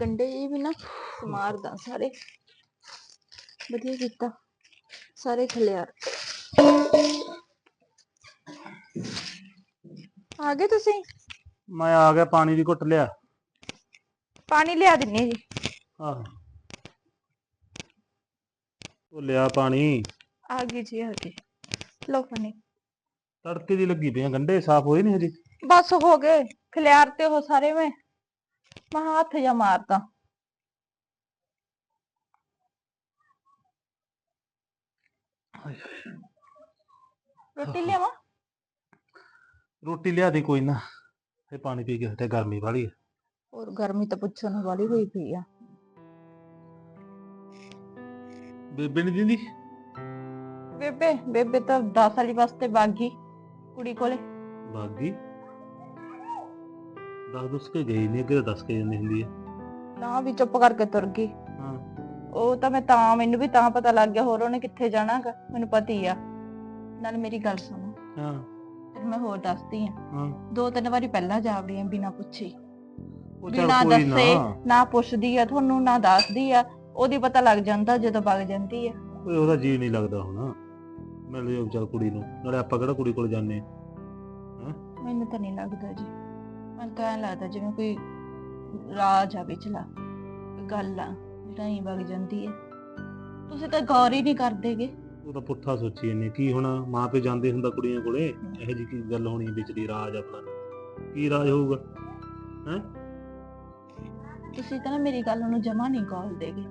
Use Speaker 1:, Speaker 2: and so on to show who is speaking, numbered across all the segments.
Speaker 1: ਗੰਡੇ ਇਹ ਵੀ ਨਾ ਸਮਾਰਦਾ ਸਾਰੇ। ਵਧੀਆ ਕੀਤਾ ਸਾਰੇ ਖਲਿਆਰ ਆ। ਗਏ ਤੁਸੀਂ?
Speaker 2: ਮੈਂ ਆ ਗਿਆ ਪਾਣੀ ਦੀ ਘੁੱਟ ਲਿਆ।
Speaker 1: ਪਾਣੀ ਲਿਆ ਦਿੰਨੀ ਆ ਜੀ।
Speaker 2: ਆਹੋ। ਉਹ ਲਿਆ ਪਾਣੀ।
Speaker 1: ਆ ਗਈ ਜੀ ਆ ਗਈ। ਲਓ ਪਾਣੀ।
Speaker 2: ਤੜਕੇ ਦੀ ਲੱਗੀ ਪਈਆਂ ਗੰਡੇ ਸਾਫ਼ ਹੋਏ ਨਹੀਂ ਹਜੇ?
Speaker 1: ਬਸ ਹੋ ਗਏ ਖਲਿਆਰ ਤੇ ਉਹ ਸਾਰੇ ਮੈਂ। ਮਹਾ ਹੱਥ ਜਾ ਮਾਰਦਾ ਰੋਟੀ ਲਿਆਵਾਂ?
Speaker 2: ਰੋਟੀ ਲਿਆ ਦੀ ਕੋਈ ਨਾ ਤੇ ਪਾਣੀ ਪੀ ਕੇ ਹਟੇ ਗਰਮੀ ਵਾਲੀ ਹੈ
Speaker 1: ਹੋਰ ਗਰਮੀ ਤਾਂ ਪੁੱਛਣ ਵਾਲੀ ਹੋਈ ਪਈ ਆ।
Speaker 2: ਬੇਬੇ ਨਹੀਂ ਦਿੰਦੀ?
Speaker 1: ਬੇਬੇ ਬੇਬੇ ਤਾਂ 10 ਵਾਲੀ ਵਾਸਤੇ ਬਾਗੀ ਕੁੜੀ ਕੋਲੇ।
Speaker 2: ਬਾਗੀ? ਦੱਸ ਦੁੱਸ ਕੇ ਗਈ ਨਹੀਂ ਅੱਗੇ ਤਾਂ ਦੱਸ ਕੇ ਜਾਂਦੀ ਹੁੰਦੀ ਹੈ
Speaker 1: ਤਾਂ ਵੀ ਚੁੱਪ ਕਰਕੇ ਤੁਰ ਗਈ।
Speaker 2: ਹਾਂ।
Speaker 1: ਉਹ ਤਾਂ ਮੈਂ ਤਾਂ ਮੈਨੂੰ ਵੀ ਤਾਂ ਪਤਾ ਲੱਗ ਗਿਆ ਹੋਰ ਉਹਨੇ ਕਿੱਥੇ ਜਾਣਾਗਾ ਮੈਨੂੰ ਪਤਾ ਹੀ ਆ। ਨਾਲ ਮੇਰੀ ਗੱਲ ਸੁਣੋ।
Speaker 2: ਹਾਂ।
Speaker 1: ਫਿਰ ਮੈਂ ਹੋਰ ਦੱਸਦੀ ਆ।
Speaker 2: ਹਾਂ।
Speaker 1: ਦੋ ਤਿੰਨ ਵਾਰੀ ਪਹਿਲਾਂ ਜਾ ਵੜੀ ਆ ਬਿਨਾ ਪੁੱਛੇ।
Speaker 2: ਉਹ ਚੱਲ
Speaker 1: ਨਾ
Speaker 2: ਕੋਈ
Speaker 1: ਦੱਸੇ
Speaker 2: ਨਾ।
Speaker 1: ਪੁੱਛਦੀ ਆ ਤੁਹਾਨੂੰ ਨਾ ਦੱਸਦੀ ਆ ਉਹਦੀ ਪਤਾ ਲੱਗ ਜਾਂਦਾ ਜਦੋਂ ਵਗ ਜਾਂਦੀ ਆ।
Speaker 2: ਓਏ ਉਹਦਾ ਜੀ ਨਹੀਂ ਲੱਗਦਾ ਹੁਣ। ਮਿਲ ਜਾਓ ਚੱਲ ਕੁੜੀ ਨੂੰ ਨਾਲੇ ਆਪਾਂ ਕਿਹੜਾ ਕੁੜੀ ਕੋਲ ਜਾਂਦੇ ਹਾਂ?
Speaker 1: ਮੈਨੂੰ ਤਾਂ ਨਹੀਂ ਲੱਗਦਾ ਜੀ। ਮੈਨੂੰ ਤਾਂ ਐਂ ਲੱਗਦਾ ਜਿਵੇਂ ਕੋਈ ਰਾਜ ਆ ਵਿਚਲਾ ਕੋਈ ਗੱਲ ਆ ਜਿਹੜਾ ਹੀ ਵਗ ਜਾਂਦੀ ਹੈ ਤੁਸੀਂ ਤਾਂ ਗੌਰ ਹੀ ਨਹੀਂ ਕਰਦੇਗੇ।
Speaker 2: ਉਹ ਤਾਂ ਪੁੱਠਾ ਸੋਚੀ ਇਹਨੇ ਕੀ ਹੁਣ? ਮਾਂ ਪਿਓ ਜਾਂਦੇ ਹੁੰਦਾ ਕੁੜੀਆਂ ਕੋਲੇ ਇਹੋ ਜੀ ਕੀ ਗੱਲ ਹੋਣੀ ਵਿਚਲੀ ਰਾਜ ਆਪਣਾ? ਕੀ ਰਾਜ ਹੋਊਗਾ? ਹੈ?
Speaker 1: ਤੁਸੀਂ ਤਾਂ ਨਾ ਮੇਰੀ ਗੱਲ ਨੂੰ ਜਮਾ ਨਹੀਂ ਗੌਲਦੇਗੇ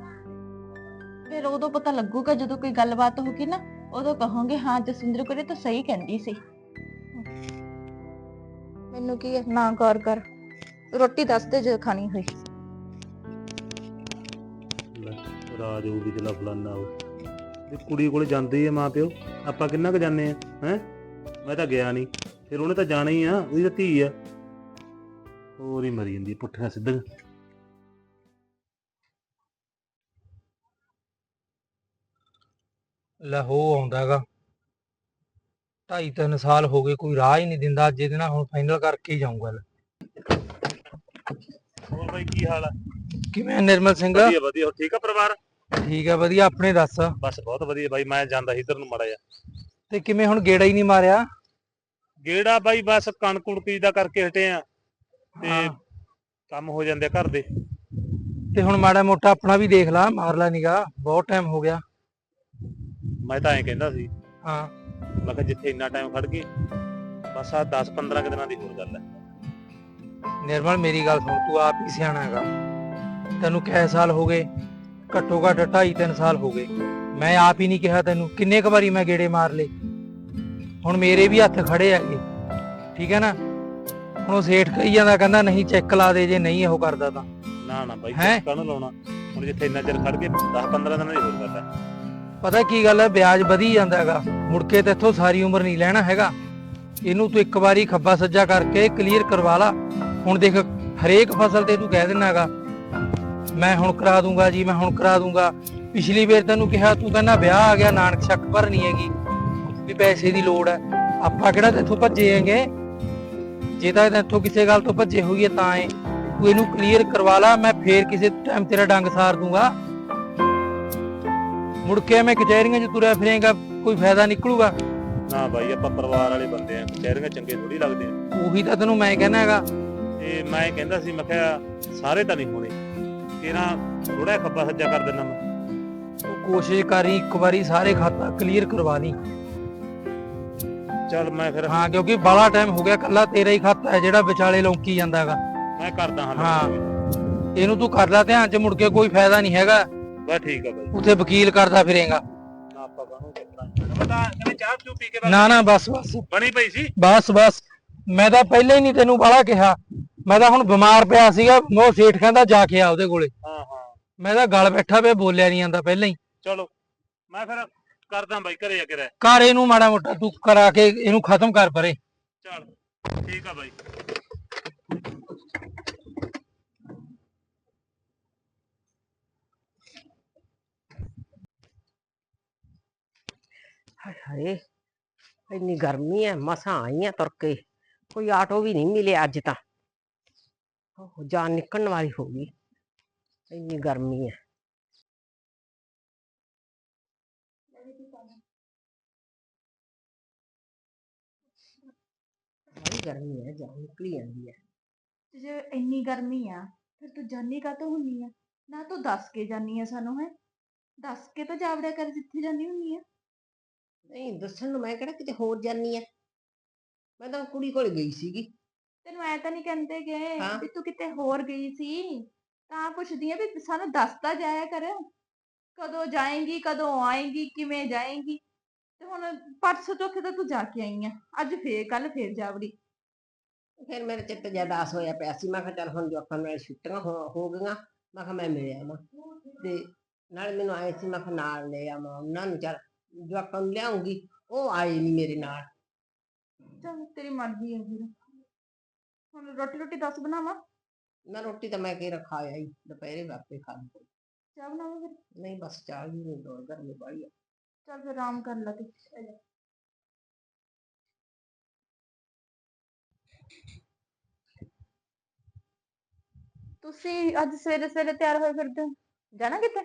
Speaker 1: ਫਿਰ ਉਦੋਂ ਪਤਾ ਲੱਗੂਗਾ ਜਦੋਂ ਕੋਈ ਗੱਲਬਾਤ ਹੋਊਗੀ ਨਾ ਉਦੋਂ ਕਹੋਗੇ ਹਾਂ ਜਸਵਿੰਦਰ ਕੋਲੇ ਤਾਂ ਸਹੀ ਕਹਿੰਦੀ ਸੀ। ਮੈਨੂੰ ਕੀ ਹੈ? ਨਾ ਗੌਰ ਕਰ। ਰੋਟੀ ਦੱਸ ਦੇ ਜੇ ਖਾਣੀ ਹੋਈ।
Speaker 2: ਰਾਜ ਹੋਊ ਵਿਚਲਾ ਫਲਾਨਾ ਹੋ ਜੇ ਕੁੜੀ ਕੋਲੇ ਜਾਂਦੇ ਹੀ ਆ ਮਾਂ ਪਿਓ। ਆਪਾਂ ਕਿੰਨਾ ਕੁ ਜਾਂਦੇ ਆ ਹੈ? ਮੈਂ ਤਾਂ ਗਿਆ ਨਹੀਂ। ਫਿਰ ਉਹਨੇ ਤਾਂ ਜਾਣਾ ਹੀ ਆ ਉਹਦੀ ਤਾਂ ਧੀ ਆ। ਹੋਰ ਹੀ ਮਰੀ ਜਾਂਦੀ ਆ, ਪੁੱਠੀਆਂ ਸਿੱਧੀਆਂ
Speaker 3: ਲੈ ਹੋ ਆਉਂਦਾ ਹੈਗਾ। ਢਾਈ ਤਿੰਨ ਸਾਲ ਹੋ ਗਏ ਕੋਈ ਰਾਹ ਹੀ ਨਹੀਂ ਦਿੰਦਾ ਅੱਜ ਇਹਦੇ ਨਾਲ ਹੁਣ ਫਾਈਨਲ ਕਰਕੇ ਹੀ ਜਾਊਂਗਾ।
Speaker 2: ਹੋਰ ਬਾਈ ਕੀ ਹਾਲ ਆ?
Speaker 3: ਕਿਵੇਂ ਆ ਨਿਰਮਲ ਸਿੰਘ?
Speaker 2: ਵਧੀਆ ਵਧੀਆ। ਹੋਰ ਠੀਕ ਆ ਪਰਿਵਾਰ?
Speaker 3: ਠੀਕ ਆ ਵਧੀਆ। ਆਪਣੇ ਦੱਸ।
Speaker 2: ਬਸ ਬਹੁਤ ਵਧੀਆ ਬਾਈ ਮੈਂ ਜਾਂਦਾ ਇੱਧਰ ਨੂੰ ਮੜਾ ਜਾ
Speaker 3: ਤੇ ਕਿਵੇਂ ਹੁਣ ਗੇੜਾ ਹੀ ਨਹੀਂ ਮਾਰਿਆ?
Speaker 2: ਗੇੜਾ ਬਾਈ ਬਸ ਕਣਕ ਕੁਣਕੀ ਦਾ ਕਰਕੇ ਹਟੇ ਆ। ਤੇ
Speaker 3: ਹਾਂ।
Speaker 2: ਕੰਮ ਹੋ ਜਾਂਦੇ ਆ ਘਰ ਦੇ।
Speaker 3: ਤੇ ਹੁਣ ਮਾੜਾ ਮੋਟਾ ਆਪਣਾ ਵੀ ਦੇਖ ਲਾ ਮਾਰ ਲਾ ਨਿਗਾ ਬਹੁਤ ਟਾਈਮ ਹੋ ਗਿਆ।
Speaker 2: ਮੈਂ ਤਾਂ ਐਂ ਕਹਿੰਦਾ ਸੀ।
Speaker 3: ਹਾਂ।
Speaker 2: ਮੈਂ ਕਿਹਾ ਜਿੱਥੇ ਇੰਨਾ ਟਾਈਮ ਖੜ ਗਏ ਬਸ ਆ 10 15 ਕੁ ਦਿਨਾਂ ਦੀ ਹੋਰ ਗੱਲ ਹੈ।
Speaker 3: ਨਿਰਮਲ ਮੇਰੀ ਗੱਲ ਸੁਣ ਤੂੰ ਆਪ ਹੀ ਸਿਆਣਾ ਹੈਗਾ। ਤੈਨੂੰ ਕਿੰਨੇ ਸਾਲ ਹੋ ਗਏ? ਘੱਟੋ ਘੱਟ ਢਾਈ ਤਿੰਨ ਸਾਲ ਹੋ ਗਏ। ਮੈਂ ਆਪ ਹੀ ਨਹੀਂ ਕਿਹਾ ਤੈਨੂੰ ਕਿੰਨੇ ਕੁ ਵਾਰੀ ਮੈਂ ਗੇੜੇ ਮਾਰ ਲਏ। ਹੁਣ ਮੇਰੇ ਵੀ ਹੱਥ ਖੜੇ ਹੈਗੇ। ਠੀਕ ਹੈ ਨਾ? ਹੁਣ ਉਹ ਸੇਠ ਕਹੀ ਜਾਂਦਾ ਕਹਿੰਦਾ ਨਹੀਂ ਚੈੱਕ ਲਾ ਦੇ ਜੇ ਨਹੀਂ ਉਹ ਕਰਦਾ ਤਾਂ।
Speaker 2: ਨਾ ਨਾ ਬਾਈ
Speaker 3: ਹੈਂ?
Speaker 2: ਕਾਹਨੂੰ ਲਾਉਣਾ? ਹੁਣ ਜਿੱਥੇ ਇੰਨਾ ਚਿਰ ਖੜ ਗਏ 10 15 ਦਿਨਾਂ ਦੀ ਹੋਰ ਗੱਲ ਹੈ।
Speaker 3: ਪਤਾ ਕੀ ਗੱਲ ਹੈ, ਵਿਆਜ ਵਧੀ ਜਾਂਦਾ ਹੈਗਾ। ਮੁੜ ਕੇ ਤੇ ਇੱਥੋਂ ਸਾਰੀ ਉਮਰ ਨਹੀਂ ਲੈਣਾ ਹੈਗਾ। ਇਹਨੂੰ ਤੂੰ ਇੱਕ ਵਾਰੀ ਖੱਬਾ ਸੱਜਾ ਕਰਕੇ ਕਲੀਅਰ ਕਰਵਾ ਲਾ। ਹੁਣ ਦੇਖ, ਹਰੇਕ ਫਸਲ ਤੇ ਤੂੰ ਕਹਿ ਦਿੰਨਾ ਹੈਗਾ, ਮੈਂ ਹੁਣ ਕਰਾ ਦੂੰਗਾ ਜੀ, ਮੈਂ ਹੁਣ ਕਰਾ ਦੂੰਗਾ। ਪਿਛਲੀ ਵਾਰ ਤੈਨੂੰ ਕਿਹਾ, ਤੂੰ ਕਹਿੰਦਾ ਵਿਆਹ ਆ ਗਿਆ, ਨਾਨਕ ਸ਼ੱਕ ਭਰਨੀ ਹੈਗੀ। ਵੀ ਪੈਸੇ ਦੀ ਲੋੜ ਹੈ। ਆਪਾਂ ਕਿਹੜਾ ਤੇਥੋਂ ਭੱਜੇ ਹੈਗੇ? ਜੇ ਤਾਂ ਤੇਥੋਂ ਕਿਸੇ ਗੱਲ ਤੋਂ ਭੱਜੇ ਹੋਈਏ ਤਾਂ ਏ ਤੂੰ ਇਹਨੂੰ ਕਲੀਅਰ ਕਰਵਾ ਲਾ, ਮੈਂ ਫੇਰ ਕਿਸੇ ਟਾਈਮ ਤੇਰਾ ਡੰਗ ਸਾਰ ਦੂੰਗਾ। ਮੁੜ ਕੇ ਮੈਂ ਕਚਹਿਰੀਆਂ 'ਚ ਤੁਰਿਆ ਫਿਰੇਗਾ ਕੋਈ ਫਾਇਦਾ ਨਿਕਲੂਗਾ?
Speaker 2: ਨਾ ਬਾਈ ਆਪਾਂ ਪਰਿਵਾਰ ਵਾਲੇ ਬੰਦੇ ਆ ਚਿਹਰੇ ਚੰਗੇ ਥੋੜੀ ਲੱਗਦੇ ਆ।
Speaker 3: ਉਹੀ ਤਾਂ ਤੈਨੂੰ ਮੈਂ ਕਹਿਣਾ ਹੈਗਾ।
Speaker 2: ਤੇ ਮੈਂ ਕਹਿੰਦਾ ਸੀ ਮੈਂ ਕਿਹਾ ਸਾਰੇ ਤਾਂ ਨਹੀਂ ਹੋਣੇ। ਤੇਰਾ ਥੋੜਾ ਖੱਬਾ ਸੱਜਾ ਕਰ ਦੇਣਾ ਮੈਂ।
Speaker 3: ਤੂੰ ਕੋਸ਼ਿਸ਼ ਕਰੀ ਇੱਕ ਵਾਰੀ ਸਾਰੇ ਖਾਤਾ ਕਲੀਅਰ ਕਰਵਾ ਲਈ।
Speaker 2: ਚੱਲ ਮੈਂ ਫਿਰ
Speaker 3: ਹਾਂ ਕਿਉਂਕਿ ਬਾਲਾ ਟਾਈਮ ਹੋ ਗਿਆ ਕੱਲਾ ਤੇਰਾ ਹੀ ਖਾਤਾ ਹੈ ਜਿਹੜਾ ਵਿਚਾਲੇ ਲੌਂਕੀ ਜਾਂਦਾ ਹੈਗਾ।
Speaker 2: ਮੈਂ ਕਰਦਾ ਹਾਂ।
Speaker 3: ਹਾਂ। ਇਹਨੂੰ ਤੂੰ ਕਰ ਲੈ ਧਿਆਨ 'ਚ ਮੁੜ ਕੇ ਕੋਈ ਫਾਇਦਾ ਨਹੀਂ ਹੈਗਾ।
Speaker 2: ਬਸ ਠੀਕ ਆ ਬਾਈ।
Speaker 3: ਉੱਥੇ ਵਕੀਲ ਕਰਦਾ ਫਿਰੇਗਾ।
Speaker 2: ਨਾ ਆਪਾਂ ਕਾਹਨੂੰ ਚੱਕਣਾ ਮੈਂ ਤਾਂ ਕਹਿੰਦੇ ਚਾਹ ਚੂ ਪੀ ਕੇ ਬਸ
Speaker 3: ਨਾ ਨਾ ਬਸ ਬਸ।
Speaker 2: ਬਣੀ ਪਈ ਸੀ?
Speaker 3: ਬਸ ਬਸ। ਮੈਂ ਤਾਂ ਪਹਿਲਾਂ ਹੀ ਨਹੀਂ ਤੈਨੂੰ ਬਾਲਾ ਕਿਹਾ। ਮੈਂ ਤਾਂ ਹੁਣ ਬਿਮਾਰ ਪਿਆ ਸੀਗਾ ਉਹ ਸੇਠ ਕਹਿੰਦਾ ਜਾ ਕੇ ਆ ਉਹਦੇ ਕੋਲੇ।
Speaker 2: ਹਾਂ ਹਾਂ।
Speaker 3: ਮੈਂ ਤਾਂ ਗਲ ਬੈਠਾ ਪਿਆ ਬੋਲਿਆ ਨਹੀਂ ਜਾਂਦਾ ਪਹਿਲਾਂ ਹੀ।
Speaker 2: ਚਲੋ ਮੈਂ ਫਿਰ ਕਰਦਾ ਬਾਈ ਘਰੇ ਆ ਕੇ ਰਹਿ।
Speaker 3: ਘਰ ਇਹਨੂੰ ਮਾੜਾ ਮੋਟਾ ਤੂੰ ਕਰਾ ਕੇ ਇਹਨੂੰ ਖਤਮ ਕਰ ਪਰੇ।
Speaker 2: ਚੱਲ ਠੀਕ ਆ ਬਾਈ।
Speaker 4: ਹਾਏ ਹਾਏ ਇੰਨੀ ਗਰਮੀ ਹੈ ਮਸਾਂ ਆਈ ਆ ਤੁਰ ਕੇ ਕੋਈ ਆਟੋ ਵੀ ਨਹੀਂ ਮਿਲਿਆ ਅੱਜ ਤਾਂ। ਉਹ ਜਾਨ ਨਿਕਲਣ ਵਾਲੀ ਹੋ ਗਈ, ਇੰਨੀ ਗਰਮੀ ਹੈ ਬੜੀ ਗਰਮੀ ਹੈ ਜਾਨ ਨਿਕਲੀ ਜਾਂਦੀ ਹੈ
Speaker 1: ਤੇ ਜੇ ਇੰਨੀ ਗਰਮੀ ਆ, ਫਿਰ ਤੂੰ ਜਾਨੀ ਕਾਹਤੋਂ ਹੁੰਨੀ ਆ? ਨਾ ਤੂੰ ਦੱਸ ਕੇ ਜਾਨੀ ਆ ਸਾਨੂੰ, ਹੈ? ਦੱਸ ਕੇ ਤਾਂ ਜਾਵੜਿਆ ਕਰ ਜਿੱਥੇ ਜਾਨੀ ਹੁੰਨੀ ਆ।
Speaker 4: ਨਹੀਂ ਦੱਸਣ ਨੂੰ ਮੈਂ ਕਿਹੜਾ ਕਿਤੇ ਹੋਰ ਜਾਨੀ ਆ। ਮੈਂ ਤਾਂ ਕੁੜੀ ਕੋਲ ਗਈ ਸੀਗੀ।
Speaker 1: ਤੈਨੂੰ ਐ ਤਾਂ ਨਹੀਂ ਕਹਿੰਦੇ ਗਏ
Speaker 4: ਹਾਂ।
Speaker 1: ਵੀ ਤੂੰ ਕਿਤੇ ਹੋਰ ਗਈ ਸੀ? ਤਾਂ ਪੁੱਛਦੀ ਆ ਵੀ ਸਾਨੂੰ ਦੱਸਦਾ ਜਾਇਆ ਕਰ। ਕਦੋਂ ਜਾਏਂਗੀ ਕਦੋਂ ਆਏਂਗੀ ਕਿਵੇਂ ਜਾਏਂਗੀ? ਤੇ ਹੁਣ ਪਰਸੋਂ ਚੌਥੇ ਤਾਂ ਤੂੰ ਜਾ ਕੇ ਆਈ ਆ। ਅੱਜ ਫੇਰ ਕੱਲ ਫੇਰ ਜਾਵੜੀ।
Speaker 4: ਫਿਰ ਮੇਰੇ ਚਿੱਤ ਜ਼ਿਆਦਾ ਹੋਇਆ ਪਿਆ ਸੀ। ਮੈਂ ਕਿਹਾ ਚੱਲ ਹੁਣ ਜਵਾਕਾਂ ਨਾਲ ਛੁੱਟੀਆਂ ਹੋ ਹੋ ਗਈਆਂ ਮੈਂ ਕਿਹਾ ਮੈਂ ਮਿਲ ਆਵਾਂ। ਤੇ ਨਾਲ ਮੈਨੂੰ ਆਏ ਸੀ ਮੈਂ ਕਿਹਾ ਨਾਲ ਲੈ ਆਵਾਂ। ਉਹਨਾਂ ਨੂੰ ਚੱਲ ਜਵਾਕਾਂ ਨੂੰ ਲਿਆਉਂਗੀ ਉਹ ਆਏ ਨਹੀਂ ਮੇਰੇ ਨਾਲ
Speaker 1: ਚਲ ਤੇਰੀ ਮਰਜ਼ੀ ਹੈ ਫਿਰ ਹੁਣ ਰੋਟੀ ਰੋਟੀ ਦੱਸ ਬਣਾਵਾਂ?
Speaker 4: ਨਾ ਰੋਟੀ ਤਾਂ ਮੈਂ ਕਿਹੜਾ ਖਾ ਆਈ ਦੁਪਹਿਰੇ ਵਾਪੇ ਖਾ ਲਈ
Speaker 1: ਚਾਹ ਬਣਾਵਾਂ ਫਿਰ?
Speaker 4: ਨਹੀਂ ਬਸ ਚਾਹ ਹੀ ਨਹੀਂ ਦੋ ਗਰਮੀ ਬੜੀ ਆ।
Speaker 1: ਚੱਲ ਫਿਰ ਆਰਾਮ ਕਰ ਲੈ ਤੂੰ। ਆ ਜਾ। ਤੁਸੀਂ ਅੱਜ ਸਵੇਰੇ ਸਵੇਰੇ ਤਿਆਰ ਹੋਏ ਫਿਰਦੇ ਹੋ? ਜਾਣਾ ਕਿਤੇ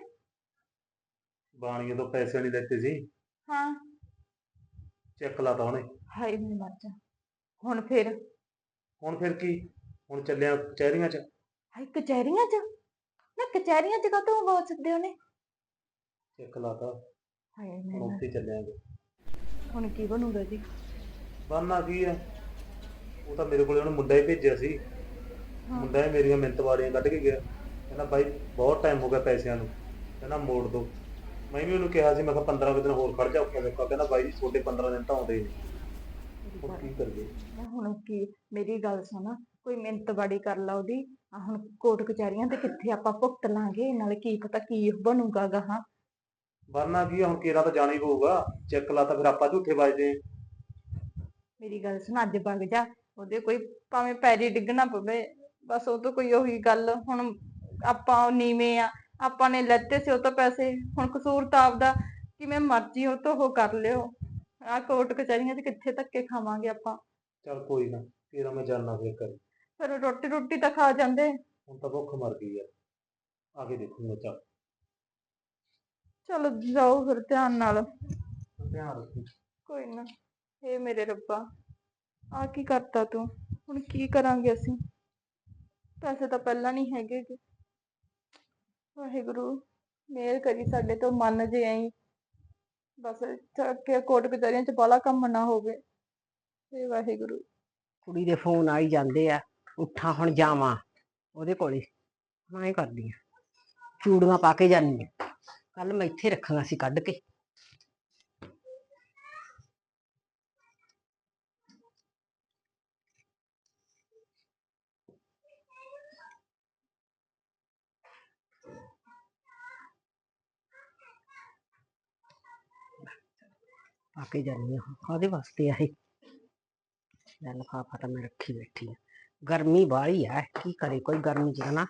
Speaker 2: ਬਾਣੀਏ ਤੋਂ ਪੈਸੇ ਨਹੀਂ ਦਿੱਤੇ ਸੀ।
Speaker 1: ਹਾਂ।
Speaker 2: ਚੈੱਕ ਲਾਤਾ ਉਹਨੇ।
Speaker 1: ਹਾਏ ਮੈਂ ਮਰ ਜਾ। ਹੁਣ ਫਿਰ?
Speaker 2: ਹੁਣ ਫਿਰ ਕੀ? ਹੁਣ ਚੱਲਿਆ ਕਚਹਿਰੀਆਂ 'ਚ।
Speaker 1: ਹਾਏ ਕਚਹਿਰੀਆਂ 'ਚ? ਨਾ ਕਚਹਿਰੀਆਂ 'ਚ ਕਦੋਂ ਬੋਲ ਸਕਦੇ ਹੋ ਨੇ
Speaker 2: ਚੈੱਕ ਲਾਤਾ
Speaker 1: ਹਾਏ
Speaker 2: ਹੁਣ
Speaker 1: ਮੈਂ ਮਰ-
Speaker 2: ਉੱਥੇ ਚੱਲਿਆਂਗੇ
Speaker 1: ਹੁਣ ਕੀ ਬਣੂਗਾ ਜੀ?
Speaker 2: ਬਣਨਾ ਕੀ ਹੈ? ਉਹ ਤਾਂ ਮੇਰੇ ਕੋਲੇ ਉਹਨੇ ਮੁੰਡਾ ਹੀ ਭੇਜਿਆ ਸੀ। ਮੁੰਡਾ ਹੀ ਮੇਰੀਆਂ ਮਿੰਤ ਵਾਲੀਆਂ ਕੱਢ ਕੇ ਗਿਆ। ਕਹਿੰਦਾ ਬਾਈ ਬਹੁਤ ਟਾਈਮ ਹੋ ਗਿਆ ਪੈਸਿਆਂ ਨੂੰ। ਕਹਿੰਦਾ ਮੋੜ ਦੋ। ਮੈਂ ਵੀ ਉਹਨੂੰ ਕਿਹਾ ਸੀ ਮੈਂ ਕਿਹਾ 15 ਕੁ ਦਿਨ ਹੋਰ ਖੜ ਜਾ ਔਖਾ ਸੌਖਾ ਕਹਿੰਦਾ ਬਾਈ ਜੀ ਤੁਹਾਡੇ 15 ਦਿਨ ਤਾਂ ਆਉਂਦੇ ਹੀ ਨਹੀਂ। ਹੁਣ ਕੀ ਕਰੀਏ?
Speaker 1: ਨਾ ਹੁਣ ਕੀ ਮੇਰੀ ਗੱਲ ਸੁਣ। ਕੋਈ ਮਿੰਤ ਬਾੜੀ ਕਰ ਲਾ ਉਹਦੀ। ਆ ਹੁਣ ਕੋਰਟ ਕਚਹਿਰੀਆਂ ਤੇ ਕਿੱਥੇ ਆਪਾਂ ਭੁਗਤ ਲਾਂਗੇ? ਨਾਲੇ ਕੀ ਪਤਾ ਕੀ ਬਣੂਗਾ ਗਾਹਾਂ
Speaker 2: ਵਰਨਾ ਕੀ ਆ, ਹੁਣ ਕੇਰਾ ਤਾਂ ਜਾਣਾ ਹੀ ਪਊਗਾ। ਚੈੱਕ ਲਾਤਾ ਫਿਰ ਆਪਾਂ ਝੂਠੇ ਵੱਜਦੇ
Speaker 1: ਮੇਰੀ ਗੱਲ ਸੁਣ ਅੱਜ ਵਗ ਜਾ। ਉਹਦੇ ਕੋਈ ਭਾਵੇਂ ਪੈਰੀ ਡਿੱਗਣਾ ਪਵੇ। ਬਸ ਉਹ ਤੋਂ ਕੋਈ ਉਹੀ ਗੱਲ। ਹੁਣ ਆਪਾਂ ਨੀਵੇਂ ਆ। ਆਪਾਂ ਨੇ ਲੈਤੇ ਸੀ ਉਹ ਤੋਂ ਪੈਸੇ ਹੁਣ ਕਸੂਰ ਤਾਂ ਆਪਦਾ ਕਿਵੇਂ ਮਰਜ਼ੀ ਉਹ ਤੋਂ ਉਹ ਕਰ ਲਿਓ। ਆ ਕੋਰਟ ਕਚਹਿਰੀਆਂ 'ਚ ਕਿੱਥੇ ਧੱਕੇ ਖਾਵਾਂਗੇ ਆਪਾਂ?
Speaker 2: ਚੱਲ ਕੋਈ ਨਾ ਕੇਰਾ ਮੈਂ ਜਾਣਾ ਫਿਰ ਕਰ
Speaker 1: ਫਿਰ ਰੋਟੀ ਰੋਟੀ ਤਾਂ ਖਾ ਜਾਂਦੇ।
Speaker 2: ਹੁਣ ਤਾਂ ਭੁੱਖ ਮਰ ਗਈ ਆ। ਆ ਕੇ ਦੇਖੂਗਾ ਚੱਲ।
Speaker 1: ਚਲੋ ਜਾਓ ਫਿਰ ਧਿਆਨ ਨਾਲ।
Speaker 2: ਧਿਆਨ ਰੱਖੀ।
Speaker 1: ਕੋਈ ਨਾ ਏ ਮੇਰੇ ਰੱਬਾ ਆ ਕੀ ਕਰਤਾ ਤੂੰ? ਹੁਣ ਕੀ ਕਰਾਂਗੇ ਅਸੀਂ? ਪੈਸੇ ਤਾਂ ਪਹਿਲਾਂ ਨਹੀਂ ਹੈਗੇ ਗੇ। ਵਾਹਿਗੁਰੂ ਮਿਹਰ ਕਰੀ ਸਾਡੇ ਤੋਂ ਮੰਨ ਜੇ ਆਈ। ਬਸ ਚੱਕ ਕੋਟ ਕਚਹਿਰੀਆਂ ਚ ਬਾਲਾ ਕੰਮ ਨਾ ਹੋਵੇ। ਏ ਵਾਹਿਗੁਰੂ।
Speaker 4: ਕੁੜੀ ਦੇ ਫੋਨ ਆਈ ਜਾਂਦੇ ਆ, ਉੱਠਾਂ ਹੁਣ ਜਾਵਾਂ, ਉਹਦੇ ਕੋਲੇ। ਮੈਂ ਹੀ ਕਰਦੀ ਆ, ਚੂੜੀਆਂ ਪਾ ਕੇ ਜਾਨੀ ਆ। ਕੱਲ ਮੈਂ ਇੱਥੇ ਰੱਖੀਆਂ ਸੀ ਕੱਢ ਕੇ। ਪਾ ਕੇ ਜਾਨੀ ਆ ਕਾਹਦੇ ਵਾਸਤੇ ਆ ਇਹ? ਲੈ ਲਿਫਾਫਾ ਤਾਂ ਮੈਂ ਰੱਖੀ ਬੈਠੀ ਆ ਗਰਮੀ ਬਾਹਲੀ ਆ, ਕੀ ਕਰੇ ਕੋਈ ਗਰਮੀ ਚ ਨਾ,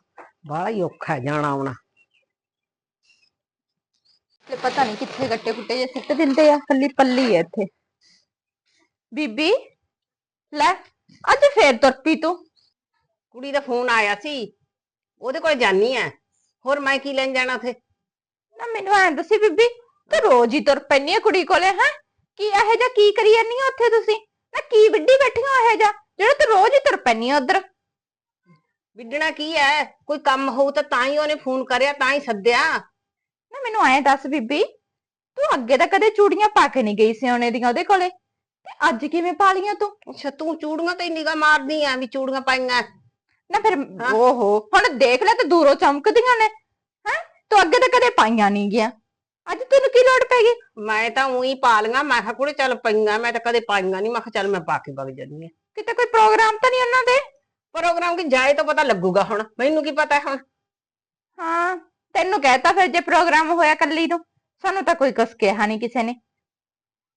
Speaker 4: ਬਾਹਲਾ ਹੀ ਔਖਾ ਹੈ ਜਾਣਾ ਆਉਣਾ।
Speaker 1: ਤੇ ਪਤਾ ਨਹੀਂ ਕਿੱਥੇ ਗੱਟੇ ਗੁੱਟੇ ਜੇ ਸਿੱਟ ਦਿੰਦੇ ਆ, ਕੱਲੀ ਪੱਲੀ ਐ ਇੱਥੇ। ਬੀਬੀ, ਲੈ, ਅੱਜ ਫੇਰ ਤੁਰ ਪਈ ਤੂੰ।
Speaker 4: ਕੁੜੀ ਦਾ ਫੋਨ ਆਇਆ ਸੀ, ਉਹਦੇ ਕੋਲ ਜਾਨੀ ਆ। ਹੋਰ ਮੈਂ ਕੀ ਲੈਣ ਜਾਣਾ ਉਥੇ?
Speaker 1: ਨਾ ਮੈਨੂੰ ਐਂ ਦੱਸੀ ਬੀਬੀ, ਤੂੰ ਰੋਜ਼ ਹੀ ਤੁਰ ਪੈਣੀ ਆ ਕੁੜੀ ਕੋਲੇ, ਹੈ? ਕੀ ਇਹੋ ਜਿਹਾ ਕੀ ਕਰੀ ਜਾਂਦੀ ਆ ਉੱਥੇ ਤੁਸੀਂ? ਨਾ ਕੀ ਵਿੱਢੀ ਬੈਠੀਆਂ ਇਹੋ ਜਿਹਾ? ਜਿਹੜਾ ਤੂੰ ਰੋਜ਼ ਹੀ ਤੁਰ ਪੈਣੀ ਆ ਉਧਰ।
Speaker 4: ਵਿੱਢਣਾ ਕੀ ਹੈ ਕੋਈ ਕੰਮ ਹੋਊ ਤਾਂ ਤਾਂ ਹੀ ਉਹਨੇ ਫੋਨ ਕਰਿਆ ਤਾਂ ਹੀ ਸੱਦਿਆ।
Speaker 1: ਨਾ ਮੈਨੂੰ ਐਂ ਦੱਸ ਬੀਬੀ ਤੂੰ ਅੱਗੇ ਤਾਂ ਕਦੇ ਚੂੜੀਆਂ ਪਾ ਕੇ ਨਹੀਂ ਗਈ ਸੀ ਉਹਨੇ ਦੀਆਂ ਉਹਦੇ ਕੋਲੇ। ਤੇ ਅੱਜ ਕਿਵੇਂ ਪਾ ਲੀਆਂ ਤੂੰ?
Speaker 4: ਅੱਛਾ ਤੂੰ ਚੂੜੀਆਂ ਤੇ ਨਿਗਾ ਮਾਰਦੀ ਆ ਵੀ ਚੂੜੀਆਂ ਪਾਈਆਂ।
Speaker 1: ਨਾ ਫਿਰ
Speaker 4: ਹਾਂ।
Speaker 1: ਓਹੋ ਹੁਣ ਦੇਖ ਲੈ ਤੇ ਦੂਰੋਂ ਚਮਕਦੀਆਂ ਨੇ। ਹੈ? ਤੂੰ ਅੱਗੇ ਤਾਂ ਕਦੇ ਪਾਈਆਂ ਨਹੀਂ ਗਿਆ ਅੱਜ ਤੈਨੂੰ ਕੀ ਲੋੜ ਪੈ ਗਈ?
Speaker 4: ਮੈਂ ਤਾਂ ਉਹੀ ਪਾ ਲੀਆਂ ਮੈਂ ਕਿਹਾ ਕੁੜੇ ਚੱਲ ਪਈਆਂ ਮੈਂ ਤਾਂ ਕਦੇ ਪਾਈਆਂ ਨਹੀਂ ਮੈਂ ਕਿਹਾ ਚੱਲ ਮੈਂ ਪਾ ਕੇ ਵਗ ਜਾਂਦੀ ਆ
Speaker 1: ਕਿਤੇ ਕੋਈ ਪ੍ਰੋਗਰਾਮ ਤਾਂ ਨਹੀਂ ਉਹਨਾਂ ਦੇ?
Speaker 4: ਪ੍ਰੋਗਰਾਮ ਕਿ ਜਾਏ ਤਾਂ ਪਤਾ ਲੱਗੂਗਾ ਹੁਣ ਮੈਨੂੰ ਕੀ ਪਤਾ ਹੁਣ?
Speaker 1: ਹਾਂ ਤੈਨੂੰ ਕਹਿਤਾ ਫਿਰ ਜੇ ਪ੍ਰੋਗਰਾਮ ਹੋਇਆ ਕੱਲੀ ਨੂੰ ਸਾਨੂੰ ਤਾਂ ਕੋਈ ਕੁਛ ਕਿਹਾ ਨਹੀਂ ਕਿਸੇ ਨੇ।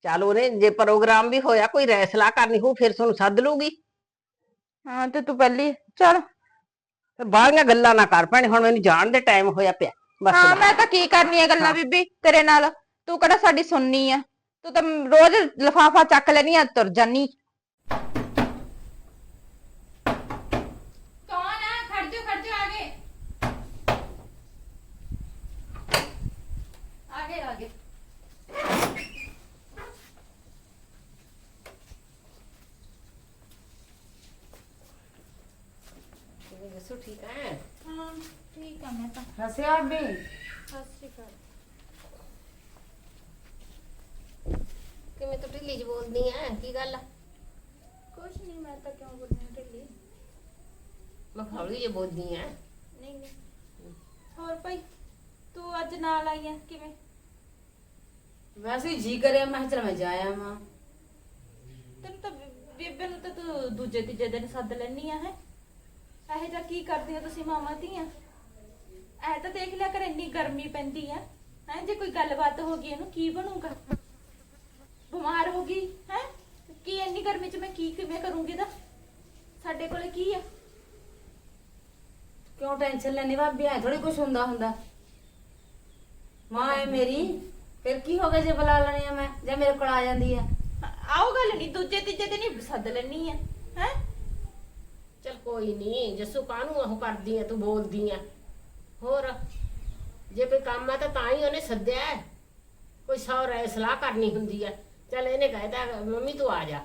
Speaker 4: ਚੱਲ ਉਹਨੇ ਜੇ ਪ੍ਰੋਗਰਾਮ ਵੀ ਹੋਇਆ ਕੋਈ ਰੈਸਲਾ ਕਰਨੀ ਹੋ ਫਿਰ ਤੁਹਾਨੂੰ ਸੱਦ ਲੂਗੀ
Speaker 1: ਹਾਂ ਤੇ ਤੂੰ ਪਹਿਲੀ ਚਲ।
Speaker 4: ਬਾਹਲੀਆਂ ਗੱਲਾਂ ਨਾ ਕਰ ਭੈਣੇ ਹੁਣ ਮੈਨੂੰ ਜਾਣ ਦੇ ਟਾਈਮ ਹੋਇਆ ਪਿਆ। ਬਸ
Speaker 1: ਹਾਂ ਮੈਂ ਤਾਂ ਕੀ ਕਰਨੀਆਂ ਗੱਲਾਂ ਬੀਬੀ ਤੇਰੇ ਨਾਲ। ਤੂੰ ਕਿਹੜਾ ਸਾਡੀ ਸੁਣਨੀ ਆ? ਤੂੰ ਤਾਂ ਰੋਜ਼ ਲਫਾਫਾ ਚੱਕ ਲੈਣੀ ਆ ਤੁਰ ਜਾਨੀ
Speaker 5: ਕੌਣ ਆ ਖੜ ਜਾ ਖੜ ਜਾ ਆ ਗਏ
Speaker 6: ਜੱਸੂ ਠੀਕ ਹੈ
Speaker 1: ਹਾਂ ਆ ਤਾਂ।
Speaker 7: ਹਸਿਆ ਵੀ
Speaker 1: ਸਤਿ ਸ਼੍ਰੀ ਅਕਾਲ।
Speaker 6: ਕਿਵੇਂ ਤੂੰ ਢਿੱਲੀ ਚ ਬੋਲਦੀ ਐ? ਕੀ ਗੱਲ ਆ?
Speaker 1: ਕੁਛ ਨਹੀਂ ਮੈਂ ਤਾਂ ਕਿਉਂ ਬੋਲਣੀ ਢਿੱਲੀ?
Speaker 6: ਮੈਂ ਹੌਲੀ ਜਿਹੀ ਬੋਲਦੀ ਐ।
Speaker 1: ਨਹੀਂ ਨਹੀਂ। ਹੋਰ ਭਾਈ ਤੂੰ ਅੱਜ ਨਾਲ ਆਈ ਆ ਕਿਵੇਂ?
Speaker 7: ਵੈਸੇ ਹੀ ਜੀ ਕਰਿਆ ਮੈਂ ਕਿਹਾ ਚੱਲ ਮੈਂ ਜਾਇਆ ਮਾਂ
Speaker 1: ਤੈਨੂੰ ਤਾਂ ਬੀ- ਬੀਬੇ ਨੂੰ ਤਾਂ ਤੂੰ ਦੂਜੇ ਤੀਜੇ ਦਿਨ ਸੱਦ ਲੈਣੀ ਆ ਹੈ? ਇਹ ਜਾਂ ਕੀ ਕਰਦੀਆਂ ਤੁਸੀਂ ਮਾਵਾਂ ਧੀਆਂ? ਐ ਤਾਂ ਦੇਖ ਲਿਆ ਕਰ ਇੰਨੀ ਗਰਮੀ ਪੈਂਦੀ ਆ ਹੈ ਜੇ ਕੋਈ ਗੱਲਬਾਤ ਹੋ ਗਈ ਇਹਨੂੰ ਕੀ ਬਣੂਗਾ? ਬਿਮਾਰ ਹੋ ਗਈ ਹੈ? ਕੀ ਇੰਨੀ ਗਰਮੀ 'ਚ ਮੈਂ ਕੀ ਕਿਵੇਂ ਕਰੂੰਗੀ ਦਾ ਸਾਡੇ ਕੋਲੇ ਕੀ ਆ
Speaker 7: ਕਿਉਂ ਟੈਨਸ਼ਨ ਲੈਣੀ ਭਾਬੀ? ਐ ਥੋੜੀ ਕੁਝ ਹੁੰਦਾ ਹੁੰਦਾ। ਮਾਂ ਹੈ ਮੇਰੀ। ਫਿਰ ਕੀ ਹੋ ਗਿਆ ਜੇ ਬੁਲਾ ਲੈਣੀ ਆ ਮੈਂ? ਜਾਂ ਮੇਰੇ ਕੋਲ ਆ ਜਾਂਦੀ ਆ?
Speaker 1: ਆਓ ਗੱਲ ਨਹੀਂ ਦੂਜੇ ਤੀਜੇ ਦਿਨ ਹੀ ਸੱਦ ਲੈਣੀ ਆ। ਹੈ?
Speaker 6: ਚਲ ਕੋਈ ਨਹੀਂ ਜੱਸੂ ਕਾਹਨੂੰ ਉਹ ਕਰਦੀ ਐ ਤੂੰ ਬੋਲਦੀ ਐ। ਹੋਰ? ਜੇ ਕੋਈ ਕੰਮ ਆ ਤਾਂ ਤਾਂ ਹੀ ਉਹਨੇ ਸੱਦਿਆ ਹੈ। ਕੋਈ ਸੌ ਰਾਏ ਸਲਾਹ ਕਰਨੀ ਹੁੰਦੀ ਐ ਚਲ ਇਹਨੇ ਕਹਿਤਾ ਮੰਮੀ ਤੂੰ ਆ ਜਾ।